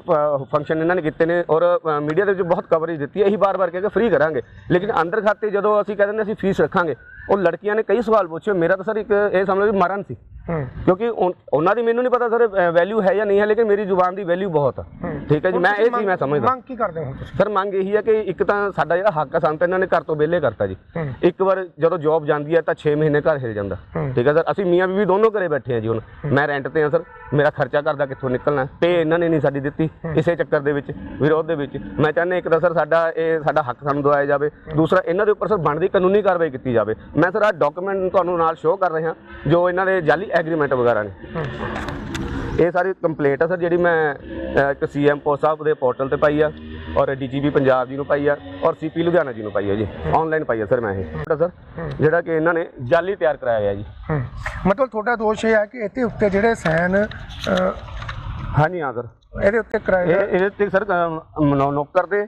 ਫੰਕਸ਼ਨ ਇਹਨਾਂ ਨੇ ਕੀਤੇ ਨੇ ਔਰ ਮੀਡੀਆ ਦੇ ਵਿੱਚ ਬਹੁਤ ਕਵਰੇਜ ਦਿੱਤੀ ਹੈ, ਇਹੀ ਬਾਰ-ਬਾਰ ਕਿਹਾ ਕਿ ਫ੍ਰੀ ਕਰਾਂਗੇ। ਲੇਕਿਨ ਅੰਦਰ ਖਾਤੇ ਜਦੋਂ ਅਸੀਂ ਕਹਿੰਦੇ ਨੇ ਅਸੀਂ ਫੀਸ ਰੱਖਾਂਗੇ ਉਹ ਲੜਕੀਆਂ ਨੇ ਕਈ ਸਵਾਲ ਪੁੱਛੇ ਮੇਰਾ ਤਾਂ ਸਰ ਇੱਕ ਇਹ ਸਮਝ ਲਓ ਵੀ ਮਰਨ ਸੀ। ਕਿਉਂਕਿ ਉਹਨਾਂ ਦੀ ਮੈਨੂੰ ਨਹੀਂ ਪਤਾ ਸਰ ਵੈਲਿਊ ਹੈ ਜਾਂ ਨਹੀਂ ਹੈ ਲੇਕਿਨ ਮੇਰੀ ਜ਼ੁਬਾਨ ਦੀ ਵੈਲਿਊ ਬਹੁਤ ਆ। ਠੀਕ ਹੈ ਜੀ ਮੈਂ ਇਹ ਚੀਜ਼ ਮੈਂ ਸਮਝਦਾ। ਮੰਗ ਕੀ ਕਰਦੇ ਹੋ ਸਰ ਮੰਗ ਇਹੀ ਹੈ ਕਿ ਇੱਕ ਤਾਂ ਸਾਡਾ ਜਿਹੜਾ ਹੱਕ ਆ ਸਾਨੂੰ ਤਾਂ ਇਹਨਾਂ ਨੇ ਘਰ ਤੋਂ ਵਿਹਲੇ ਕਰਤਾ ਜੀ। ਇੱਕ ਵਾਰ ਜਦੋਂ ਜੌਬ ਜਾਂਦੀ ਹੈ ਤਾਂ 6 ਮਹੀਨੇ ਘਰ ਹਿਲ ਜਾਂਦਾ। ਠੀਕ ਹੈ ਸਰ ਅਸੀਂ ਮੀਆਂ ਬੀਵੀ ਦੋਨੋਂ ਘਰੇ ਬੈਠੇ ਹਾਂ ਜੀ ਹੁਣ। ਮੈਂ ਰੈਂਟ ਤੇ ਹਾਂ ਸਰ ਮੇਰਾ ਖਰਚਾ ਘਰ ਦਾ ਕਿੱਥੋਂ ਨਿਕਲਣਾ? ਤੇ ਇਹਨਾਂ ਨੇ ਨਹੀਂ ਸਾਡੀ ਦਿੱਤੀ। ਇਸੇ ਚੱਕਰ ਦੇ ਵਿੱਚ ਵਿਰੋਧ ਦੇ ਵਿੱਚ। ਮੈਂ ਚਾਹੁੰਦਾ ਇੱਕ ਤਾਂ ਸਰ ਸਾਡਾ ਇਹ ਸਾਡਾ ਹੱਕ ਸਾਨੂੰ ਦਵਾਇਆ ਜਾਵੇ। ਦੂਸਰਾ ਇਹਨਾਂ ਦੇ ਉੱਪਰ ਸਰ ਬਣਦੀ ਕਾਨੂੰਨੀ ਕਾਰਵਾਈ ਕੀਤੀ ਜਾਵੇ। ਮੈਂ ਸਰ ਆਹ ਡਾਕੂਮੈਂਟ ਤੁਹਾਨੂੰ ਨਾਲ ਸ਼ੋਅ ਕਰ ਰਿਹਾ ਜੋ ਇਹਨਾਂ ਦੇ ਜਾਲੀ ਐਗਰੀਮੈਂਟ ਵਗੈਰਾ ਨੇ। ਇਹ ਸਾਰੀ ਕੰਪਲੇਂਟ ਆ ਸਰ ਜਿਹੜੀ ਮੈਂ ਇੱਕ ਸੀਐਮ ਪੋਸਟ ਸਾਹਿਬ ਦੇ ਪੋਰਟਲ ਤੇ ਪਾਈ ਆ ਔਰ ਡੀਜੀਪੀ ਪੰਜਾਬ ਜੀ ਨੂੰ ਪਾਈ ਆ ਔਰ ਸੀਪੀ ਲੁਧਿਆਣਾ ਜੀ ਨੂੰ ਪਾਈ ਆ ਜੀ। ਆਨਲਾਈਨ ਪਾਈ ਆ ਸਰ ਮੈਂ ਇਹ। ਸਰ ਜਿਹੜਾ ਕਿ ਇਹਨਾਂ ਨੇ ਜਾਲੀ ਤਿਆਰ ਕਰਾਇਆ ਗਿਆ ਜੀ। ਹੂੰ। ਮਤਲਬ ਤੁਹਾਡਾ ਦੋਸ਼ ਇਹ ਹੈ ਕਿ ਇਹਦੇ ਉੱਤੇ ਜਿਹੜੇ ਸਾਈਨ ਹਾਂਜੀ ਹਾਂ ਸਰ। ਇਹਦੇ ਉੱਤੇ ਕਰਾਏ ਇਹਦੇ ਤੇ ਸਰ ਨੌਕਰ ਦੇ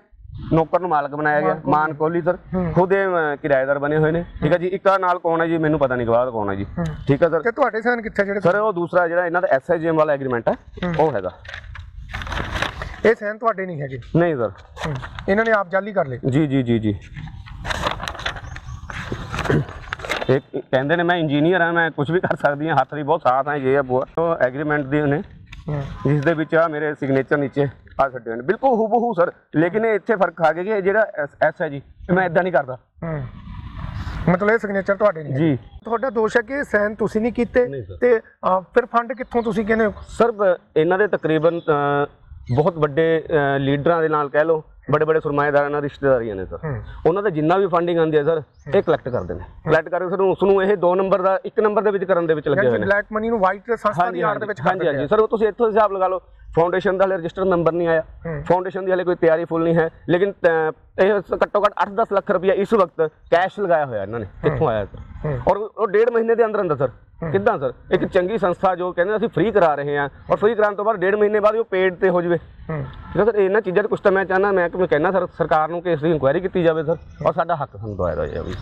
ਨੌਕਰ ਨੂੰ ਮਾਲਕ ਬਣਾਇਆ ਗਿਆ ਮਾਨ ਕੋਹਲੀ ਸਰ ਖੁਦ ਇਹ ਅਹ, ਕਿਰਾਏਦਾਰ ਬਣੇ ਹੋਏ ਨੇ। ਠੀਕ ਹੈ ਜੀ ਇੱਕ ਆਹ ਨਾਲ ਕੌਣ ਹੈ ਜੀ? ਮੈਨੂੰ ਪਤਾ ਨਹੀਂ ਗਵਾਹ ਕੌਣ ਹੈ ਜੀ। ਠੀਕ ਹੈ ਸਰ ਤੇ ਤੁਹਾਡੇ ਸਾਈਨ ਕਿੱਥੇ ਜਿਹੜੇ ਸਰ ਉਹ ਦੂਸਰਾ ਜਿਹੜਾ ਇਹਨਾਂ ਦਾ ਐਸਆਈਜੀਐਮ ਵਾਲਾ ਐਗਰੀਮੈਂਟ ਹੈ ਉਹ ਹੈਗਾ। ਇਹ ਸਾਈਨ ਤੁਹਾਡੇ ਨਹੀਂ ਹੈਗੇ। ਨਹੀਂ ਸਰ। ਇਹਨਾਂ ਨੇ ਆਪ ਜਾਲੀ ਕਰ ਲਏ। ਜੀ ਜੀ ਜੀ ਜੀ। ਇਹ ਕਹਿੰਦੇ ਨੇ ਮੈਂ ਇੰਜੀਨੀਅਰ ਹਾਂ ਮੈਂ ਕੁਝ ਵੀ ਕਰ ਸਕਦੀ ਹਾਂ ਹੱਥ ਦੀ ਬਹੁਤ ਸਾਥ ਹੈ ਇਹ ਹੈ ਉਹ ਐਗਰੀਮੈਂਟ ਦੇ ਨੇ। ਜਿਸ ਦੇ ਵਿੱਚ ਆ ਮੇਰੇ ਸਿਗਨੇਚਰ ਨੀਚੇ। ਆ ਛੱਡੇ ਨੇ ਬਿਲਕੁਲ ਹੂਬਹੂ ਸਰ। ਲੇਕਿਨ ਇਹ ਇੱਥੇ ਫ਼ਰਕ ਆ ਗਿਆ ਕਿ ਇਹ ਜਿਹੜਾ ਐਸ ਹੈ ਜੀ ਇਹ ਮੈਂ ਇਦਾਂ ਨਹੀਂ ਕਰਦਾ। ਹੂੰ। ਮਤਲਬ ਇਹ ਸਿਗਨੇਚਰ ਤੁਹਾਡੇ ਨਹੀਂ। ਜੀ। ਤੁਹਾਡਾ ਦੋਸ਼ ਹੈ ਕਿ ਸਾਈਨ ਤੁਸੀਂ ਨਹੀਂ ਕੀਤੇ। ਤੇ ਫਿਰ ਫੰਡ ਕਿੱਥੋਂ ਤੁਸੀਂ ਕਹਿੰਦੇ ਹੋ? ਸਰ ਇਹਨਾਂ ਦੇ ਤਕਰੀਬਨ ਬਹੁਤ ਵੱਡੇ ਲੀਡਰਾਂ ਦੇ ਨਾਲ ਕਹਿ ਲਓ ਬੜੇ ਬੜੇ ਸਰਮਾਏਦਾਰਾਂ ਨਾਲ ਰਿਸ਼ਤੇਦਾਰੀਆਂ ਨੇ ਸਰ। ਉਹਨਾਂ ਦਾ ਜਿੰਨਾ ਵੀ ਫੰਡਿੰਗ ਆਉਂਦੀ ਹੈ ਸਰ ਇਹ ਕਲੈਕਟ ਕਰਦੇ ਨੇ। ਕਲੈਕਟ ਕਰਕੇ ਸਰ ਉਸ ਨੂੰ ਇਹ 2 ਨੰਬਰ ਦਾ 1 ਨੰਬਰ ਦੇ ਵਿੱਚ ਕਰਨ ਦੇ ਵਿੱਚ ਲੱਗੇ ਹੋਏ ਨੇ। ਬਲੈਕ ਮਨੀ ਨੂੰ ਵਾਈਟ ਸੰਸਥਾ ਦੀ ਆੜ ਦੇ ਵਿੱਚ ਹਾਂਜੀ ਹਾਂਜੀ। ਸਰ ਉਹ ਤੁਸੀਂ ਇੱਥੋਂ ਹਿਸਾਬ ਲਗਾ ਲਓ ਫਾਊਂਡੇਸ਼ਨ ਦਾ ਹਲੇ ਰਜਿਸਟਰ ਨੰਬਰ ਨਹੀਂ ਆਇਆ। ਫਾਊਂਡੇਸ਼ਨ ਦੀ ਹਲੇ ਕੋਈ ਤਿਆਰੀ ਫੁੱਲ ਨਹੀਂ ਹੈ। ਲੇਕਿਨ ਇਹ ਘੱਟੋ ਘੱਟ 8-10 ਲੱਖ ਰੁਪਇਆ ਇਸ ਵਕਤ ਕੈਸ਼ ਲਗਾਇਆ ਹੋਇਆ ਇਹਨਾਂ ਨੇ ਕਿੱਥੋਂ ਆਇਆ ਸਰ। ਔਰ ਉਹ ਡੇਢ ਮਹੀਨੇ ਦੇ ਅੰਦਰ ਅੰਦਰ ਸਰ। ਕਿੱਦਾਂ ਸਰ? ਇੱਕ ਚੰਗੀ ਸੰਸਥਾ ਜੋ ਕਹਿੰਦੇ ਅਸੀਂ ਫ੍ਰੀ ਕਰਾ ਰਹੇ ਹਾਂ ਔਰ ਫ੍ਰੀ ਕਰਾਉਣ ਤੋਂ ਬਾਅਦ ਡੇਢ ਮਹੀਨੇ ਬਾਅਦ ਉਹ ਪੇਡ ਤੇ ਹੋ ਜਵੇ। ਹੈ। ਸਰ ਇਹਨਾਂ ਚੀਜ਼ਾਂ ਤੇ ਕੁਝ ਤਾਂ ਮੈਂ ਚਾਹਨਾ ਮੈਂ ਕਿ ਮੈਂ ਕਹਿਣਾ ਸਰ ਸਰਕਾਰ ਨੂੰ ਕਿ ਇਸ ਦੀ ਇਨਕੁਆਇਰੀ ਕੀਤੀ ਜਾਵੇ ਸਰ ਔਰ ਸਾਡਾ ਹੱਕ ਸਾਨੂੰ ਦਵਾਇਆ ਜਾਵੇ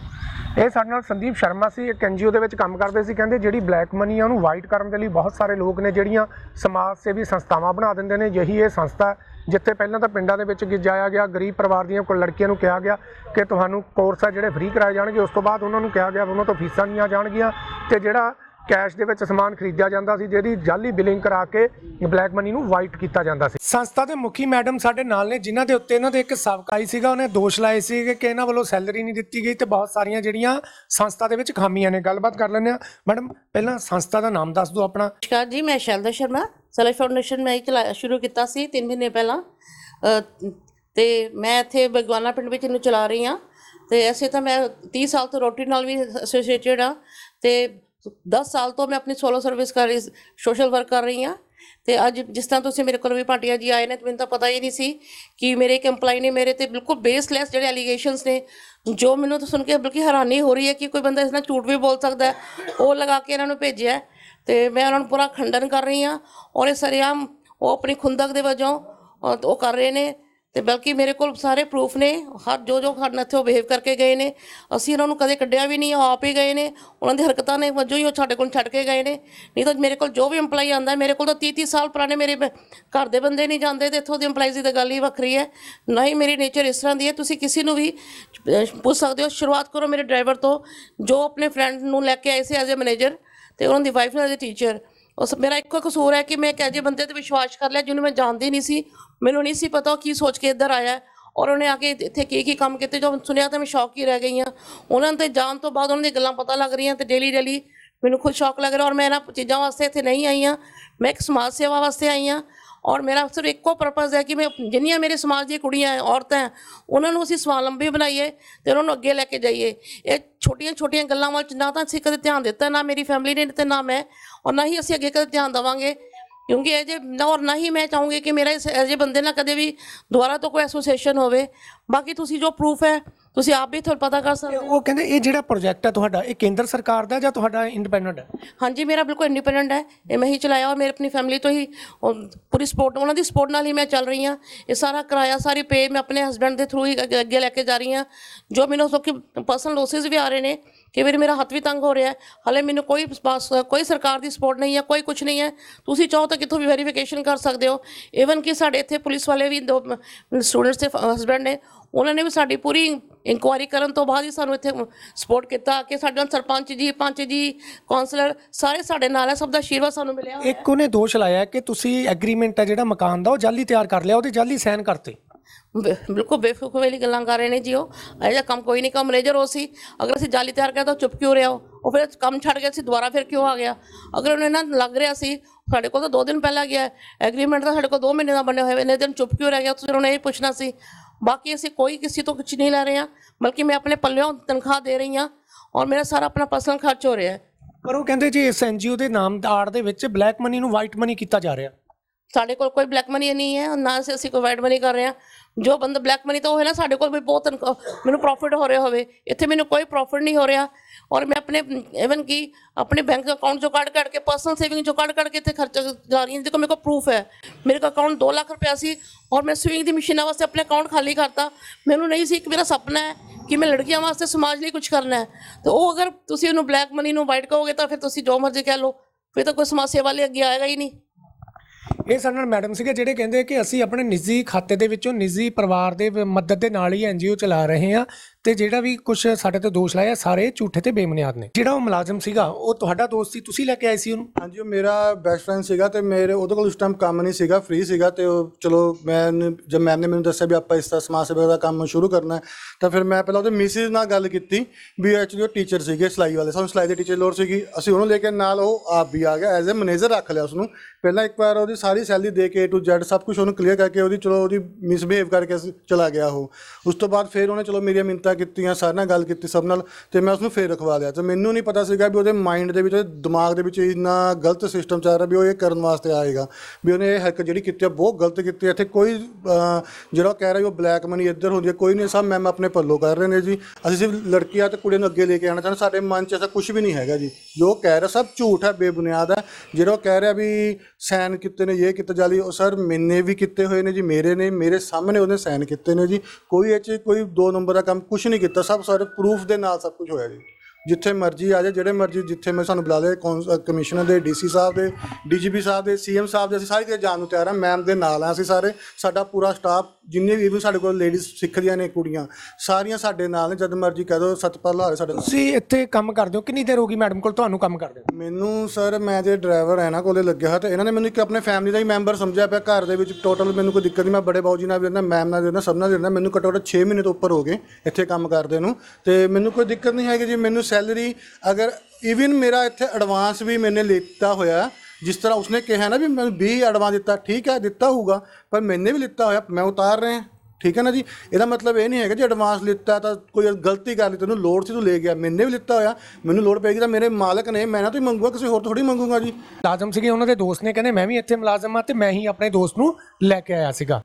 ਇਹ ਸਾਡੇ ਨਾਲ ਸੰਦੀਪ ਸ਼ਰਮਾ ਸੀ ਇੱਕ ਐਨਜੀਓ ਦੇ ਵਿੱਚ ਕੰਮ ਕਰਦੇ ਸੀ ਕਹਿੰਦੇ ਜਿਹੜੀ ਬਲੈਕ ਮਨੀ ਆ ਉਹਨੂੰ ਵਾਈਟ ਕਰਨ ਦੇ ਲਈ ਬਹੁਤ ਸਾਰੇ ਲੋਕ ਨੇ ਜਿਹੜੀਆਂ ਸਮਾਜ ਸੇਵੀ ਸੰਸਥਾਵਾਂ ਬਣਾ ਦਿੰਦੇ ਨੇ ਯਹੀ ਇਹ ਸੰਸਥਾ ਜਿੱਥੇ ਪਹਿਲਾਂ ਤਾਂ ਪਿੰਡਾਂ ਦੇ ਵਿੱਚ ਜਾਇਆ ਗਿਆ ਗਰੀਬ ਪਰਿਵਾਰ ਦੀਆਂ ਕੋਈ ਲੜਕੀਆਂ ਨੂੰ ਕਿਹਾ ਗਿਆ ਕਿ ਤੁਹਾਨੂੰ ਕੋਰਸ ਆ ਜਿਹੜੇ ਫ੍ਰੀ ਕਰਾਏ ਜਾਣਗੇ ਉਸ ਤੋਂ ਬਾਅਦ ਉਹਨਾਂ ਨੂੰ ਕਿਹਾ ਗਿਆ ਉਹਨਾਂ ਤੋਂ ਫੀਸਾਂ ਨਹੀਂ ਆ ਜਾਣਗੀਆਂ ਤੇ ਜਿਹੜਾ ਕੈਸ਼ ਦੇ ਵਿੱਚ ਸਮਾਨ ਖਰੀਦਿਆ ਜਾਂਦਾ ਸੀ ਜਿਹਦੀ ਜਾਲੀ ਬਿਲਿੰਗ ਕਰਾ ਕੇ ਬਲੈਕ ਮਨੀ ਨੂੰ ਵਾਈਟ ਕੀਤਾ ਜਾਂਦਾ ਸੀ। ਸੰਸਥਾ ਦੇ ਮੁਖੀ ਮੈਡਮ ਸਾਡੇ ਨਾਲ ਨੇ ਜਿਨ੍ਹਾਂ ਦੇ ਉੱਤੇ ਇਹਨਾਂ ਦੇ ਇੱਕ ਸਬਕਾਈ ਸੀਗਾ ਉਹਨੇ ਦੋਸ਼ ਲਾਏ ਸੀ ਕਿ ਇਹਨਾਂ ਵੱਲੋਂ ਸੈਲਰੀ ਨਹੀਂ ਦਿੱਤੀ ਗਈ ਤੇ ਬਹੁਤ ਸਾਰੀਆਂ ਜਿਹੜੀਆਂ ਸੰਸਥਾ ਦੇ ਵਿੱਚ ਖਾਮੀਆਂ ਨੇ। ਗੱਲਬਾਤ ਕਰ ਲੈਂਦੇ ਆ ਮੈਡਮ ਪਹਿਲਾਂ ਸੰਸਥਾ ਦਾ ਨਾਮ ਦੱਸ ਦਿਓ ਆਪਣਾ। ਨਮਸਕਾਰ ਜੀ ਮੈਂ ਸ਼ੈਲਦਾ ਸ਼ਰਮਾ। ਸਲਜ ਫਾਊਂਡੇਸ਼ਨ ਮੈਂ ਹੀ ਚਲਾ ਸ਼ੁਰੂ ਕੀਤਾ ਸੀ 3 ਮਹੀਨੇ ਪਹਿਲਾਂ। ਅ, ਤੇ ਮੈਂ ਇੱਥੇ ਬਗਵਾਨਾ ਪਿੰਡ ਵਿੱਚ ਇਹਨੂੰ ਚਲਾ ਰਹੀ ਹਾਂ। ਤੇ ਐਸੇ ਤਾਂ ਮੈਂ 30 ਸਾਲ ਤੋਂ ਰੋਟਰੀ ਨਾਲ ਵੀ ਐਸੋਸੀਏਟਡ ਹਾਂ। ਤੇ 10 ਸਾਲ ਤੋਂ ਮੈਂ ਆਪਣੀ ਸੋਲੋ ਸਰਵਿਸ ਕਰ ਰਹੀ ਸੋਸ਼ਲ ਵਰਕ ਕਰ ਰਹੀ ਹਾਂ। ਤੇ ਅੱਜ ਜਿਸ ਤਰ੍ਹਾਂ ਤੁਸੀਂ ਮੇਰੇ ਕੋਲ ਵੀ ਭਾਟੀਆ ਜੀ ਆਏ ਨੇ, ਤੇ ਮੈਨੂੰ ਤਾਂ ਪਤਾ ਹੀ ਨਹੀਂ ਸੀ ਕਿ ਮੇਰੇ ਇੱਕ EMPLOYE ਨੇ ਮੇਰੇ ਤੇ ਬਿਲਕੁਲ ਬੇਸਲੈਸ ਜਿਹੜੇ ਐਲੀਗੇਸ਼ਨਸ ਨੇ, ਜੋ ਮੈਨੂੰ ਤਾਂ ਸੁਣ ਕੇ ਬਲਕਿ ਹੈਰਾਨੀ ਹੋ ਰਹੀ ਹੈ ਕਿ ਕੋਈ ਬੰਦਾ ਇਸ ਨਾਲ ਝੂਠ ਵੀ ਬੋਲ ਸਕਦਾ ਉਹ ਲਗਾ ਕੇ ਇਹਨਾਂ ਨੂੰ ਭੇਜਿਆ ਹੈ। ਤੇ ਮੈਂ ਉਹਨਾਂ ਨੂੰ ਪੂਰਾ ਖੰਡਨ ਕਰ ਰਹੀ ਹਾਂ। ਔਰ ਇਹ ਸਰਿਆਮ ਉਹ ਆਪਣੀ ਖੁੰਦਕ ਦੇ ਵਜੋਂ ਉਹ ਕਰ ਰਹੇ ਨੇ। ਤੇ ਬਲਕਿ ਮੇਰੇ ਕੋਲ ਸਾਰੇ ਪ੍ਰੂਫ ਨੇ। ਹਰ ਜੋ ਜੋ ਸਾਡੇ ਨਾਲ ਇੱਥੇ ਉਹ ਬਿਹੇਵ ਕਰਕੇ ਗਏ ਨੇ। ਅਸੀਂ ਉਹਨਾਂ ਨੂੰ ਕਦੇ ਕੱਢਿਆ ਵੀ ਨਹੀਂ, ਉਹ ਆਪ ਹੀ ਗਏ ਨੇ। ਉਹਨਾਂ ਦੀ ਹਰਕਤਾਂ ਨੇ, ਵਜੋਂ ਹੀ ਉਹ ਸਾਡੇ ਕੋਲ ਛੱਡ ਕੇ ਗਏ ਨੇ। ਨਹੀਂ ਤਾਂ ਮੇਰੇ ਕੋਲ ਜੋ ਵੀ EMPLOYE ਆਂਦਾ ਮੇਰੇ ਕੋਲ ਤਾਂ 30 30 ਸਾਲ ਪੁਰਾਣੇ ਮੇਰੇ ਘਰ ਦੇ ਬੰਦੇ ਨਹੀਂ ਜਾਂਦੇ ਤੇ ਇੱਥੋਂ ਦੇ EMPLOYEES ਦੀ ਤਾਂ ਗੱਲ ਹੀ ਵੱਖਰੀ ਹੈ। ਨਾ ਹੀ ਮੇਰੀ ਨੇਚਰ ਇਸ ਤਰ੍ਹਾਂ ਦੀ ਹੈ। ਤੁਸੀਂ ਕਿਸੇ ਨੂੰ ਵੀ ਪੁੱਛ ਸਕਦੇ ਹੋ, ਸ਼ੁਰੂਆਤ ਕਰੋ ਮੇਰੇ ਡਰਾਈਵਰ ਤੋਂ। ਜੋ ਆਪਣੇ ਫਰੈਂਡ ਨੂੰ ਲੈ ਕੇ ਆਏ ਸੀ ਐਜ਼ ਅ ਮੈਨੇਜਰ ਤੇ ਉਹਨਾਂ ਦੀ ਵਾਈਫ ਨਾਲ ਐਜ਼ ਅ ਟੀਚਰ ਉਸ ਮੇਰਾ ਇੱਕੋ ਕਸੂਰ ਹੈ ਕਿ ਮੈਂ ਇੱਕ ਅਜੇ ਬੰਦੇ ਤੇ ਵਿਸ਼ਵਾਸ ਕਰ ਲਿਆ ਜਿਹਨੂੰ ਮੈਂ ਜਾਣਦੀ ਨਹੀਂ ਸੀ। ਮੈਨੂੰ ਨਹੀਂ ਸੀ ਪਤਾ ਉਹ ਕੀ ਸੋਚ ਕੇ ਇੱਧਰ ਆਇਆ ਔਰ ਉਹਨੇ ਆ ਕੇ ਇੱਥੇ ਕੀ ਕੀ ਕੰਮ ਕੀਤੇ ਜੋ ਸੁਣਿਆ ਤਾਂ ਮੈਂ ਸ਼ੌਕ ਹੀ ਰਹਿ ਗਈ ਹਾਂ ਉਹਨਾਂ ਦੇ ਜਾਣ ਤੋਂ ਬਾਅਦ ਉਹਨਾਂ ਦੀਆਂ ਗੱਲਾਂ ਪਤਾ ਲੱਗ ਰਹੀਆਂ ਤੇ ਡੇਲੀ ਡੇਲੀ ਮੈਨੂੰ ਖੁਦ ਸ਼ੌਕ ਲੱਗ ਰਿਹਾ ਔਰ ਮੈਂ ਇਹਨਾਂ ਚੀਜ਼ਾਂ ਵਾਸਤੇ ਇੱਥੇ ਨਹੀਂ ਆਈ ਹਾਂ। ਮੈਂ ਇੱਕ ਸਮਾਜ ਸੇਵਾ ਵਾਸਤੇ ਆਈ ਹਾਂ। ਔਰ ਮੇਰਾ ਸਿਰਫ ਇੱਕੋ ਪਰਪਸ ਹੈ ਕਿ ਮੈਂ ਜਿੰਨੀਆਂ ਮੇਰੇ ਸਮਾਜ ਦੀਆਂ ਕੁੜੀਆਂ ਹੈ, ਔਰਤਾਂ ਹੈ, ਉਹਨਾਂ ਨੂੰ ਅਸੀਂ ਸਵਾਵਲੰਬੀ ਬਣਾਈਏ ਤੇ ਉਹਨਾਂ ਨੂੰ ਅੱਗੇ ਲੈ ਕੇ ਜਾਈਏ। ਇਹ ਛੋਟੀਆਂ ਛੋਟੀਆਂ ਗੱਲਾਂ ਵੱਲ ਨਾ ਤਾਂ ਅਸੀਂ ਕਦੇ ਧਿਆਨ ਦਿੱਤਾ, ਨਾ ਮੇਰੀ ਫੈਮਿਲੀ ਨੇ ਤੇ ਨਾ ਮੈਂ, ਔਰ ਨਾ ਹੀ ਅਸੀਂ ਅੱਗੇ ਕਦੇ ਧਿਆਨ ਦੇਵਾਂਗੇ। ਕਿਉਂਕਿ ਇਹ ਜੇ ਨਾ ਔਰ ਨਾ ਹੀ ਮੈਂ ਚਾਹੂੰਗੀ ਕਿ ਮੇਰਾ ਇਸ ਇਹੋ ਬੰਦੇ ਨਾਲ ਕਦੇ ਵੀ ਦੁਬਾਰਾ ਤੋਂ ਕੋਈ ਐਸੋਸੀਏਸ਼ਨ ਹੋਵੇ। ਬਾਕੀ ਤੁਸੀਂ ਜੋ ਪ੍ਰੂਫ ਹੈ ਤੁਸੀਂ ਆਪ ਵੀ ਤੁਹਾਨੂੰ ਪਤਾ ਕਰ ਸਕਦੇ ਹੋ। ਉਹ ਕਹਿੰਦੇ ਇਹ ਜਿਹੜਾ ਪ੍ਰੋਜੈਕਟ ਹੈ ਤੁਹਾਡਾ ਇਹ ਕੇਂਦਰ ਸਰਕਾਰ ਦਾ ਜਾਂ ਤੁਹਾਡਾ ਇੰਡੀਪੈਂਡੈਂਟ ਹੈ ਹਾਂਜੀ ਮੇਰਾ ਬਿਲਕੁਲ ਇੰਡੀਪੈਂਡੈਂਟ ਹੈ ਇਹ ਮੈਂ ਹੀ ਚਲਾਇਆ ਔਰ ਮੇਰੇ ਆਪਣੀ ਫੈਮਿਲੀ ਤੋਂ ਹੀ ਪੂਰੀ ਸਪੋਰਟ ਉਹਨਾਂ ਦੀ ਸਪੋਰਟ ਨਾਲ ਹੀ ਮੈਂ ਚੱਲ ਰਹੀ ਹਾਂ। ਇਹ ਸਾਰਾ ਕਿਰਾਇਆ ਸਾਰੀ ਪੇ ਮੈਂ ਆਪਣੇ ਹਸਬੰਡ ਦੇ ਥਰੂ ਹੀ ਅੱਗੇ- ਅੱਗੇ ਲੈ ਕੇ ਜਾ ਰਹੀ ਹਾਂ। ਜੋ ਮੈਨੂੰ ਸੋ ਕਿ ਪਰਸਨਲ ਲੋਸਿਸ ਵੀ ਆ ਰਹੇ ਨੇ ਕਈ ਵਾਰੀ ਮੇਰਾ ਹੱਥ ਵੀ ਤੰਗ ਹੋ ਰਿਹਾ ਹੈ, ਹਲੇ ਮੈਨੂੰ ਕੋਈ ਪਾਸ ਕੋਈ ਸਰਕਾਰ ਦੀ ਸਪੋਰਟ ਨਹੀਂ ਹੈ, ਕੋਈ ਕੁਝ ਨਹੀਂ ਹੈ। ਤੁਸੀਂ ਚਾਹੋ ਤਾਂ ਕਿੱਥੋਂ ਵੀ ਵੈਰੀਫਿਕੇਸ਼ਨ ਕਰ ਸਕਦੇ ਹੋ। ਈਵਨ ਕਿ ਸਾਡੇ ਇੱਥੇ ਪੁਲਿਸ ਵਾਲੇ ਵੀ ਦੋ ਸਟੂਡੈਂਟਸ ਦੇ ਹਸਬੰਡ ਨੇ, ਉਹਨਾਂ ਨੇ ਵੀ ਸਾਡੀ ਪੂਰੀ ਇਨਕੁਆਇਰੀ ਕਰਨ ਤੋਂ ਬਾਅਦ ਹੀ ਸਾਨੂੰ ਇੱਥੇ ਸਪੋਰਟ ਕੀਤਾ ਕਿ ਸਾਡੇ ਨਾਲ ਸਰਪੰਚ ਜੀ, ਪੰਚ ਜੀ ਕਾਉਂਸਲਰ ਸਾਰੇ ਸਾਡੇ ਨਾਲ ਹੈ, ਸਭ ਦਾ ਆਸ਼ੀਰਵਾਦ ਸਾਨੂੰ ਮਿਲਿਆ ਇੱਕ ਉਹਨੇ ਦੋਸ਼ ਲਾਇਆ ਕਿ ਤੁਸੀਂ ਐਗਰੀਮੈਂਟ ਹੈ ਜਿਹੜਾ ਮਕਾਨ ਦਾ, ਉਹ ਜਲਦੀ ਤਿਆਰ ਕਰ ਲਿਆ, ਉਹਦੇ ਜਲਦੀ ਸਾਈਨ ਕਰਤੇ। ਬਿ- ਬਿਲਕੁਲ ਬੇਫੁਕ ਵਾਲੀ ਗੱਲਾਂ ਕਰ ਰਹੇ ਨੇ ਜੀ ਉਹ। ਇਹੋ ਜਿਹਾ ਕੰਮ ਕੋਈ ਨਹੀਂ, ਕੰਮ ਰੇਜਰ ਉਹ ਸੀ। ਅਗਰ ਅਸੀਂ ਜਾਲੀ ਤਿਆਰ ਕਰਦਾ ਚੁੱਪ ਕਿਉਂ ਰਿਹਾ ਉਹ? ਉਹ ਫਿਰ ਕੰਮ ਛੱਡ ਗਿਆ ਸੀ ਦੁਬਾਰਾ ਫਿਰ ਕਿਉਂ ਆ ਗਿਆ? ਅਗਰ ਉਹਨੇ ਨਾ ਲੱਗ ਰਿਹਾ ਸੀ, ਸਾਡੇ ਕੋਲ ਤਾਂ 2 ਦਿਨ ਪਹਿਲਾਂ ਗਿਆ ਐਗਰੀਮੈਂਟ ਤਾਂ ਸਾਡੇ ਕੋਲ 2 ਮਹੀਨੇ ਦਾ ਬਣਿਆ ਹੋਇਆ ਨੇ ਦਿਨ ਚੁੱਪ ਕਿਉਂ ਰਹਿ ਗਿਆ? ਤੁਸੀਂ ਉਹਨੇ ਇਹ ਪੁੱਛਣਾ ਸੀ। ਬਾਕੀ ਅਸੀਂ ਕੋਈ ਕਿਸੇ ਤੋਂ ਕੁਝ ਨਹੀਂ ਲੈ ਰਹੇ ਹਾਂ, ਬਲਕਿ ਮੈਂ ਆਪਣੇ ਪੱਲਿਓਂ ਤਨਖਾਹ ਦੇ ਰਹੀ ਹਾਂ ਔਰ ਮੇਰਾ ਸਾਰਾ ਆਪਣਾ ਪਰਸਨਲ ਖਰਚ ਹੋ ਰਿਹਾ ਹੈ। ਪਰ ਉਹ ਕਹਿੰਦੇ ਜੀ ਇਸ ਐਨਜੀਓ ਦੇ ਨਾਮ ਆੜ ਦੇ ਵਿੱਚ ਬਲੈਕ ਮਨੀ ਨੂੰ ਵਾਈਟ ਮਨੀ ਕੀਤਾ ਜਾ ਰਿਹਾ। ਸਾਡੇ ਕੋਲ ਕੋਈ ਬਲੈਕ ਮਨੀ ਨਹੀਂ ਹੈ, ਨਾ ਅਸੀਂ ਕੋਈ ਵਾਈਟ ਮਨੀ ਕਰ ਰਹੇ ਹਾਂ। ਜੋ ਬੰਦਾ ਬਲੈਕ ਮਨੀ ਤਾਂ ਉਹ ਹੈ ਨਾ, ਸਾਡੇ ਕੋਲ ਵੀ ਬਹੁਤ ਮੈਨੂੰ ਪ੍ਰੋਫਿਟ ਹੋ ਰਿਹਾ ਹੋਵੇ। ਇੱਥੇ ਮੈਨੂੰ ਕੋਈ ਪ੍ਰੋਫਿਟ ਨਹੀਂ ਹੋ ਰਿਹਾ। ਔਰ ਮੈਂ ਆਪਣੇ ਇਵਨ ਕਿ ਆਪਣੇ ਬੈਂਕ ਅਕਾਊਂਟ ਚੋਂ ਕੱਢ ਕੱਢ ਕੇ ਪਰਸਨਲ ਸੇਵਿੰਗ ਚੋਂ ਕੱਢ ਕੱਢ ਕੇ ਇੱਥੇ ਖਰਚ ਜਾ ਰਹੀ ਹਾਂ ਦੇਖੋ, ਮੇਰੇ ਕੋਲ ਪ੍ਰੂਫ ਹੈ। ਮੇਰੇ ਕੋਲ ਅਕਾਊਂਟ 2 ਲੱਖ ਰੁਪਇਆ ਸੀ ਔਰ ਮੈਂ ਸਵਿੰਗ ਦੀ ਮਸ਼ੀਨਾਂ ਵਾਸਤੇ ਆਪਣੇ ਅਕਾਊਂਟ ਖਾਲੀ ਕਰਤਾ। ਮੈਨੂੰ ਨਹੀਂ ਸੀ ਕਿ ਮੇਰਾ ਸੁਪਨਾ ਹੈ ਕਿ ਮੈਂ ਲੜਕੀਆਂ ਵਾਸਤੇ ਸਮਾਜ ਲਈ ਕੁਝ ਕਰਨਾ ਹੈ। ਤੇ ਉਹ ਅਗਰ ਤੁਸੀਂ ਉਹਨੂੰ ਬਲੈਕ ਮਨੀ ਨੂੰ ਵਾਈਟ ਕਹੋਗੇ ਤਾਂ ਫਿਰ ਤੁਸੀਂ ਜੋ ਮਰਜ਼ੀ ਕਹਿ ਲਓ। ਫਿਰ ਤਾਂ ਕੋਈ ਸਮਾਜ ਸੇਵਾ ਲਈ ਅੱਗੇ ਆਏਗਾ ਹੀ ਨਹੀਂ। ਇਹ ਸਾਡੇ ਨਾਲ ਮੈਡਮ ਸੀਗੇ ਜਿਹੜੇ ਕਹਿੰਦੇ ਕਿ ਅਸੀਂ ਆਪਣੇ ਨਿੱਜੀ ਖਾਤੇ ਦੇ ਵਿੱਚੋਂ ਨਿੱਜੀ ਪਰਿਵਾਰ ਦੇ ਵ- ਮਦਦ ਦੇ ਨਾਲ ਹੀ ਐਨਜੀਓ ਚਲਾ ਰਹੇ ਹਾਂ। ਤੇ ਜਿਹੜਾ ਵੀ ਕੁਝ ਸਾਡੇ ਤੇ ਦੋਸ਼ ਲਾਇਆ, ਸਾਰੇ ਝੂਠੇ ਤੇ ਬੇਬੁਨਿਆਦ ਨੇ। ਜਿਹੜਾ ਉਹ ਮੁਲਾਜ਼ਮ ਸੀਗਾ, ਉਹ ਤੁਹਾਡਾ ਦੋਸਤ ਸੀ, ਤੁਸੀਂ ਲੈ ਕੇ ਆਏ ਸੀ ਉਹਨੂੰ? ਹਾਂਜੀ, ਉਹ ਮੇਰਾ ਬੈਸਟ ਫਰੈਂਡ ਸੀਗਾ ਤੇ ਮੇਰੇ, ਉਹਦੇ ਕੋਲ ਉਸ ਟਾਈਮ ਕੰਮ ਨਹੀਂ ਸੀਗਾ ਫ੍ਰੀ ਸੀਗਾ ਤੇ ਉਹ, ਚਲੋ ਮੈਂ ਜਦ ਮੈਮ ਨੇ ਮੈਨੂੰ ਦੱਸਿਆ ਵੀ ਆਪਾਂ ਇਸ ਤਰ੍ਹਾਂ ਸਮਾਜ ਸੇਵਾ ਦਾ ਕੰਮ ਸ਼ੁਰੂ ਕਰਨਾ ਹੈ, ਤਾਂ ਫਿਰ ਮੈਂ ਪਹਿਲਾਂ ਉਹਦੇ ਮਿਸਿਸ ਨਾਲ ਗੱਲ ਕੀਤੀ ਵੀ ਐਕਚੁਅਲੀ ਉਹ ਟੀਚਰ ਸੀਗੇ ਸਿਲਾਈ ਵਾਲੇ। ਸਾਨੂੰ ਸਿਲਾਈ ਦੇ ਟੀਚਰ ਲੋੜ ਸੀਗੀ। ਅਸੀਂ ਉਹਨੂੰ ਲੈ ਕੇ ਨਾਲ ਉਹ ਆਪ ਵੀ ਆ ਗਿਆ ਐਜ਼ ਅ ਮੈਨੇਜਰ ਰੱਖ ਲਿਆ ਉਸਨੂੰ। ਪਹਿਲਾਂ ਇੱਕ ਵਾਰ ਉਹਦੀ ਸਾਰੀ ਸੈਲਰੀ ਦੇ ਕੇ ਟੂ ਜ਼ੈਡ ਸਭ ਕੁਝ ਉਹਨੂੰ ਕਲੀਅਰ ਕਰਕੇ ਉਹਦੀ, ਚਲੋ ਉਹਦੀ ਮਿਸਬਿਹੇਵ ਕਰਕੇ ਚਲਾ ਗਿਆ ਉਹ। ਉਸ ਤੋਂ ਬਾਅਦ ਫਿਰ ਉਹਨੇ, ਚਲੋ ਮੇਰੀਆਂ ਮਿੰਤਾ ਕੀਤੀਆਂ ਸਾਰਿਆਂ ਨਾਲ ਗੱਲ ਕੀਤੀ ਸਭ ਨਾਲ ਤੇ ਮੈਂ ਉਸਨੂੰ ਫੇਰ ਰਖਵਾ ਲਿਆ। ਤੇ ਮੈਨੂੰ ਨਹੀਂ ਪਤਾ ਸੀਗਾ ਵੀ ਉਹਦੇ ਮਾਈਂਡ ਦੇ ਵਿੱਚ ਉਹਦੇ ਦਿਮਾਗ ਦੇ ਵਿੱਚ ਇੰਨਾ ਗਲਤ ਸਿਸਟਮ ਚੱਲ ਰਿਹਾ ਵੀ ਉਹ ਇਹ ਕਰਨ ਵਾਸਤੇ ਆਏਗਾ। ਵੀ ਉਹਨੇ ਇਹ ਹਰਕਤ ਜਿਹੜੀ ਕੀਤੀ ਆ ਬਹੁਤ ਗਲਤ ਕੀਤੀ ਆ। ਇੱਥੇ ਕੋਈ ਅਹ, ਜਿਹੜਾ ਉਹ ਕਹਿ ਰਿਹਾ ਵੀ ਉਹ ਬਲੈਕ ਮਨੀ ਇੱਧਰ ਹੁੰਦੀ ਹੈ ਕੋਈ ਨਹੀਂ ਸਭ ਮੈਮ ਆਪਣੇ ਪੱਲੋਂ ਕਰ ਰਹੇ ਨੇ ਜੀ। ਅਸੀਂ ਸਿਰਫ ਲੜਕੀਆਂ ਤੇ ਕੁੜੀਆਂ ਨੂੰ ਅੱਗੇ ਲੈ ਕੇ ਆਉਣਾ ਚਾਹੁੰਦੇ ਸਾਡੇ ਮਨ 'ਚ ਐਸਾ ਕੁਝ ਵੀ ਨਹੀਂ ਹੈਗਾ ਜੀ। ਜੋ ਕਹਿ ਰਿਹਾ ਸਭ ਝੂਠ ਹੈ ਬੇਬੁਨਿਆਦ ਹੈ। ਜਿਹੜਾ ਉਹ ਕਹਿ ਰਿਹਾ ਵੀ ਸਾਈਨ ਕੀਤੇ ਨੇ ਇਹ ਕੀਤੇ ਜਾਲੀ ਉਹ ਸਰ ਮੈਨੇ ਵੀ ਕੀਤੇ ਹੋਏ ਨੇ ਜੀ ਮੇਰੇ ਨੇ ਮੇਰੇ ਸਾਹਮਣੇ ਉਹਨੇ ਸਾਈਨ ਕੀਤੇ ਨੇ ਜੀ। ਕੋਈ ਇਹ 'ਚ ਕੋਈ ਦੋ ਨੰਬਰ ਦਾ ਕੰਮ ਕੁਝ ਨਹੀਂ ਕੀਤਾ ਸਭ ਸਾਰੇ ਪ੍ਰੂਫ ਦੇ ਨਾਲ ਸਭ ਕੁਝ ਹੋਇਆ ਜੀ। ਜਿੱਥੇ ਮਰਜ਼ੀ ਆ ਜਾਏ ਜਿਹੜੇ ਮਰਜ਼ੀ ਜਿੱਥੇ ਮੈਂ ਸਾਨੂੰ ਬੁਲਾ ਲੇ ਕਮਿਸ਼ਨਰ ਦੇ ਡੀਸੀ ਸਾਹਿਬ ਦੇ ਡੀਜੀਪੀ ਸਾਹਿਬ ਦੇ ਸੀਐਮ ਸਾਹਿਬ ਦੇ ਅਸੀਂ ਸਾਰੀ ਕਿਤੇ ਜਾਣ ਨੂੰ ਤਿਆਰ ਹਾਂ ਮੈਮ ਦੇ ਨਾਲ ਆ ਅਸੀਂ ਸਾਰੇ ਸਾਡਾ ਪੂਰਾ ਸਟਾਫ ਜਿੰਨੇ ਵੀ even ਸਾਡੇ ਕੋਲ ਲੇਡੀਜ਼ ਸਿੱਖਦੀਆਂ ਨੇ ਕੁੜੀਆਂ ਸਾਰੀਆਂ ਸਾਡੇ ਨਾਲ ਨੇ ਜਦ ਮਰਜ਼ੀ ਕਹਿ ਦਿਓ ਸਤਪਾਲ ਹਾਰੇ ਸਾਡੇ ਨਾਲ। ਤੁਸੀਂ ਇੱਥੇ ਕੰਮ ਕਰਦੇ ਹੋ ਕਿੰਨੀ ਦੇਰ ਹੋ ਗਈ ਮੈਡਮ ਕੋਲ ਤੁਹਾਨੂੰ ਕੰਮ ਕਰਦੇ ਹੋ ਮੈਨੂੰ ਸਰ ਮੈਂ ਜੇ ਡਰਾਈਵਰ ਹੈ ਨਾ ਕੋਲੇ ਲੱਗਿਆ ਹੋਇਆ ਤੇ ਇਹਨਾਂ ਨੇ ਮੈਨੂੰ ਇੱਕ ਆਪਣੇ ਫੈਮਿਲੀ ਦਾ ਹੀ ਮੈਂਬਰ ਸਮਝਿਆ ਪਿਆ ਘਰ ਦੇ ਵਿੱਚ ਟੋਟਲ ਮੈਨੂੰ ਕੋਈ ਦਿੱਕਤ ਨਹੀਂ ਮੈਂ ਬੜੇ ਬਾਊ ਜੀ ਨਾਲ ਵੀ ਰਹਿੰਦਾ ਮੈਮ ਨਾਲ ਵੀ ਰਹਿੰਦਾ ਸਭ ਨਾਲ ਵੀ ਰਹਿੰਦਾ ਮੈਨੂੰ ਘੱਟੋ ਘੱਟ 6 ਮਹੀਨੇ ਤੋਂ ਉੱਪਰ ਹੋ ਗਏ ਇੱਥੇ ਕੰਮ ਕਰਦੇ ਨੂੰ ਤੇ ਮੈਨੂੰ ਕੋਈ ਦਿੱਕਤ ਨਹੀਂ ਹੈਗੀ ਜੀ ਮੈਨੂੰ ਸੈਲਰੀ, ਅਗਰ ਇਵਨ ਮੇਰਾ ਇੱਥੇ ਐਡਵਾਂਸ ਵੀ ਮੈਨੇ ਲਿੱਤਾ ਹੋਇਆ, ਜਿਸ ਤਰ੍ਹਾਂ ਉਸਨੇ ਕਿਹਾ ਨਾ ਵੀ ਮੈਨੂੰ 20 ਐਡਵਾਂਸ ਦਿੱਤਾ, ਠੀਕ ਹੈ, ਦਿੱਤਾ ਹੋਊਗਾ, ਪਰ ਮੈਨੇ ਵੀ ਲਿੱਤਾ ਹੋਇਆ, ਮੈਂ ਉਤਾਰ ਰਿਹਾ, ਠੀਕ ਹੈ ਨਾ ਜੀ? ਇਹਦਾ ਮਤਲਬ ਇਹ ਨਹੀਂ ਹੈਗਾ ਜੇ ਐਡਵਾਂਸ ਲਿੱਤਾ, ਤਾਂ ਕੋਈ ਗਲਤੀ ਕਰ ਲਈ ਤੈਨੂੰ ਲੋੜ ਸੀ ਤੂੰ ਲੈ ਗਿਆ, ਮੈਨੇ ਵੀ ਲਿੱਤਾ ਹੋਇਆ, ਮੈਨੂੰ ਲੋੜ ਪੈਗੀ ਤਾਂ ਮੇਰੇ ਮਾਲਕ ਨੇ, ਮੈਂ ਨਾ ਤੋਂ ਹੀ ਮੰਗੂਗਾ, ਕਿਸੇ ਹੋਰ ਤੋਂ ਥੋੜੀ ਮੰਗੂਗਾ ਜੀ। ਮੁਲਾਜ਼ਮ ਸੀਗੇ ਉਹਨਾਂ ਦੇ ਦੋਸਤ ਨੇ, ਕਹਿੰਦੇ ਮੈਂ ਵੀ ਇੱਥੇ ਮੁਲਾਜ਼ਮ ਆ ਤੇ ਮੈਂ ਹੀ ਆਪਣੇ ਦੋਸਤ ਨੂੰ ਲੈ ਕੇ ਆਇਆ ਸੀਗਾ।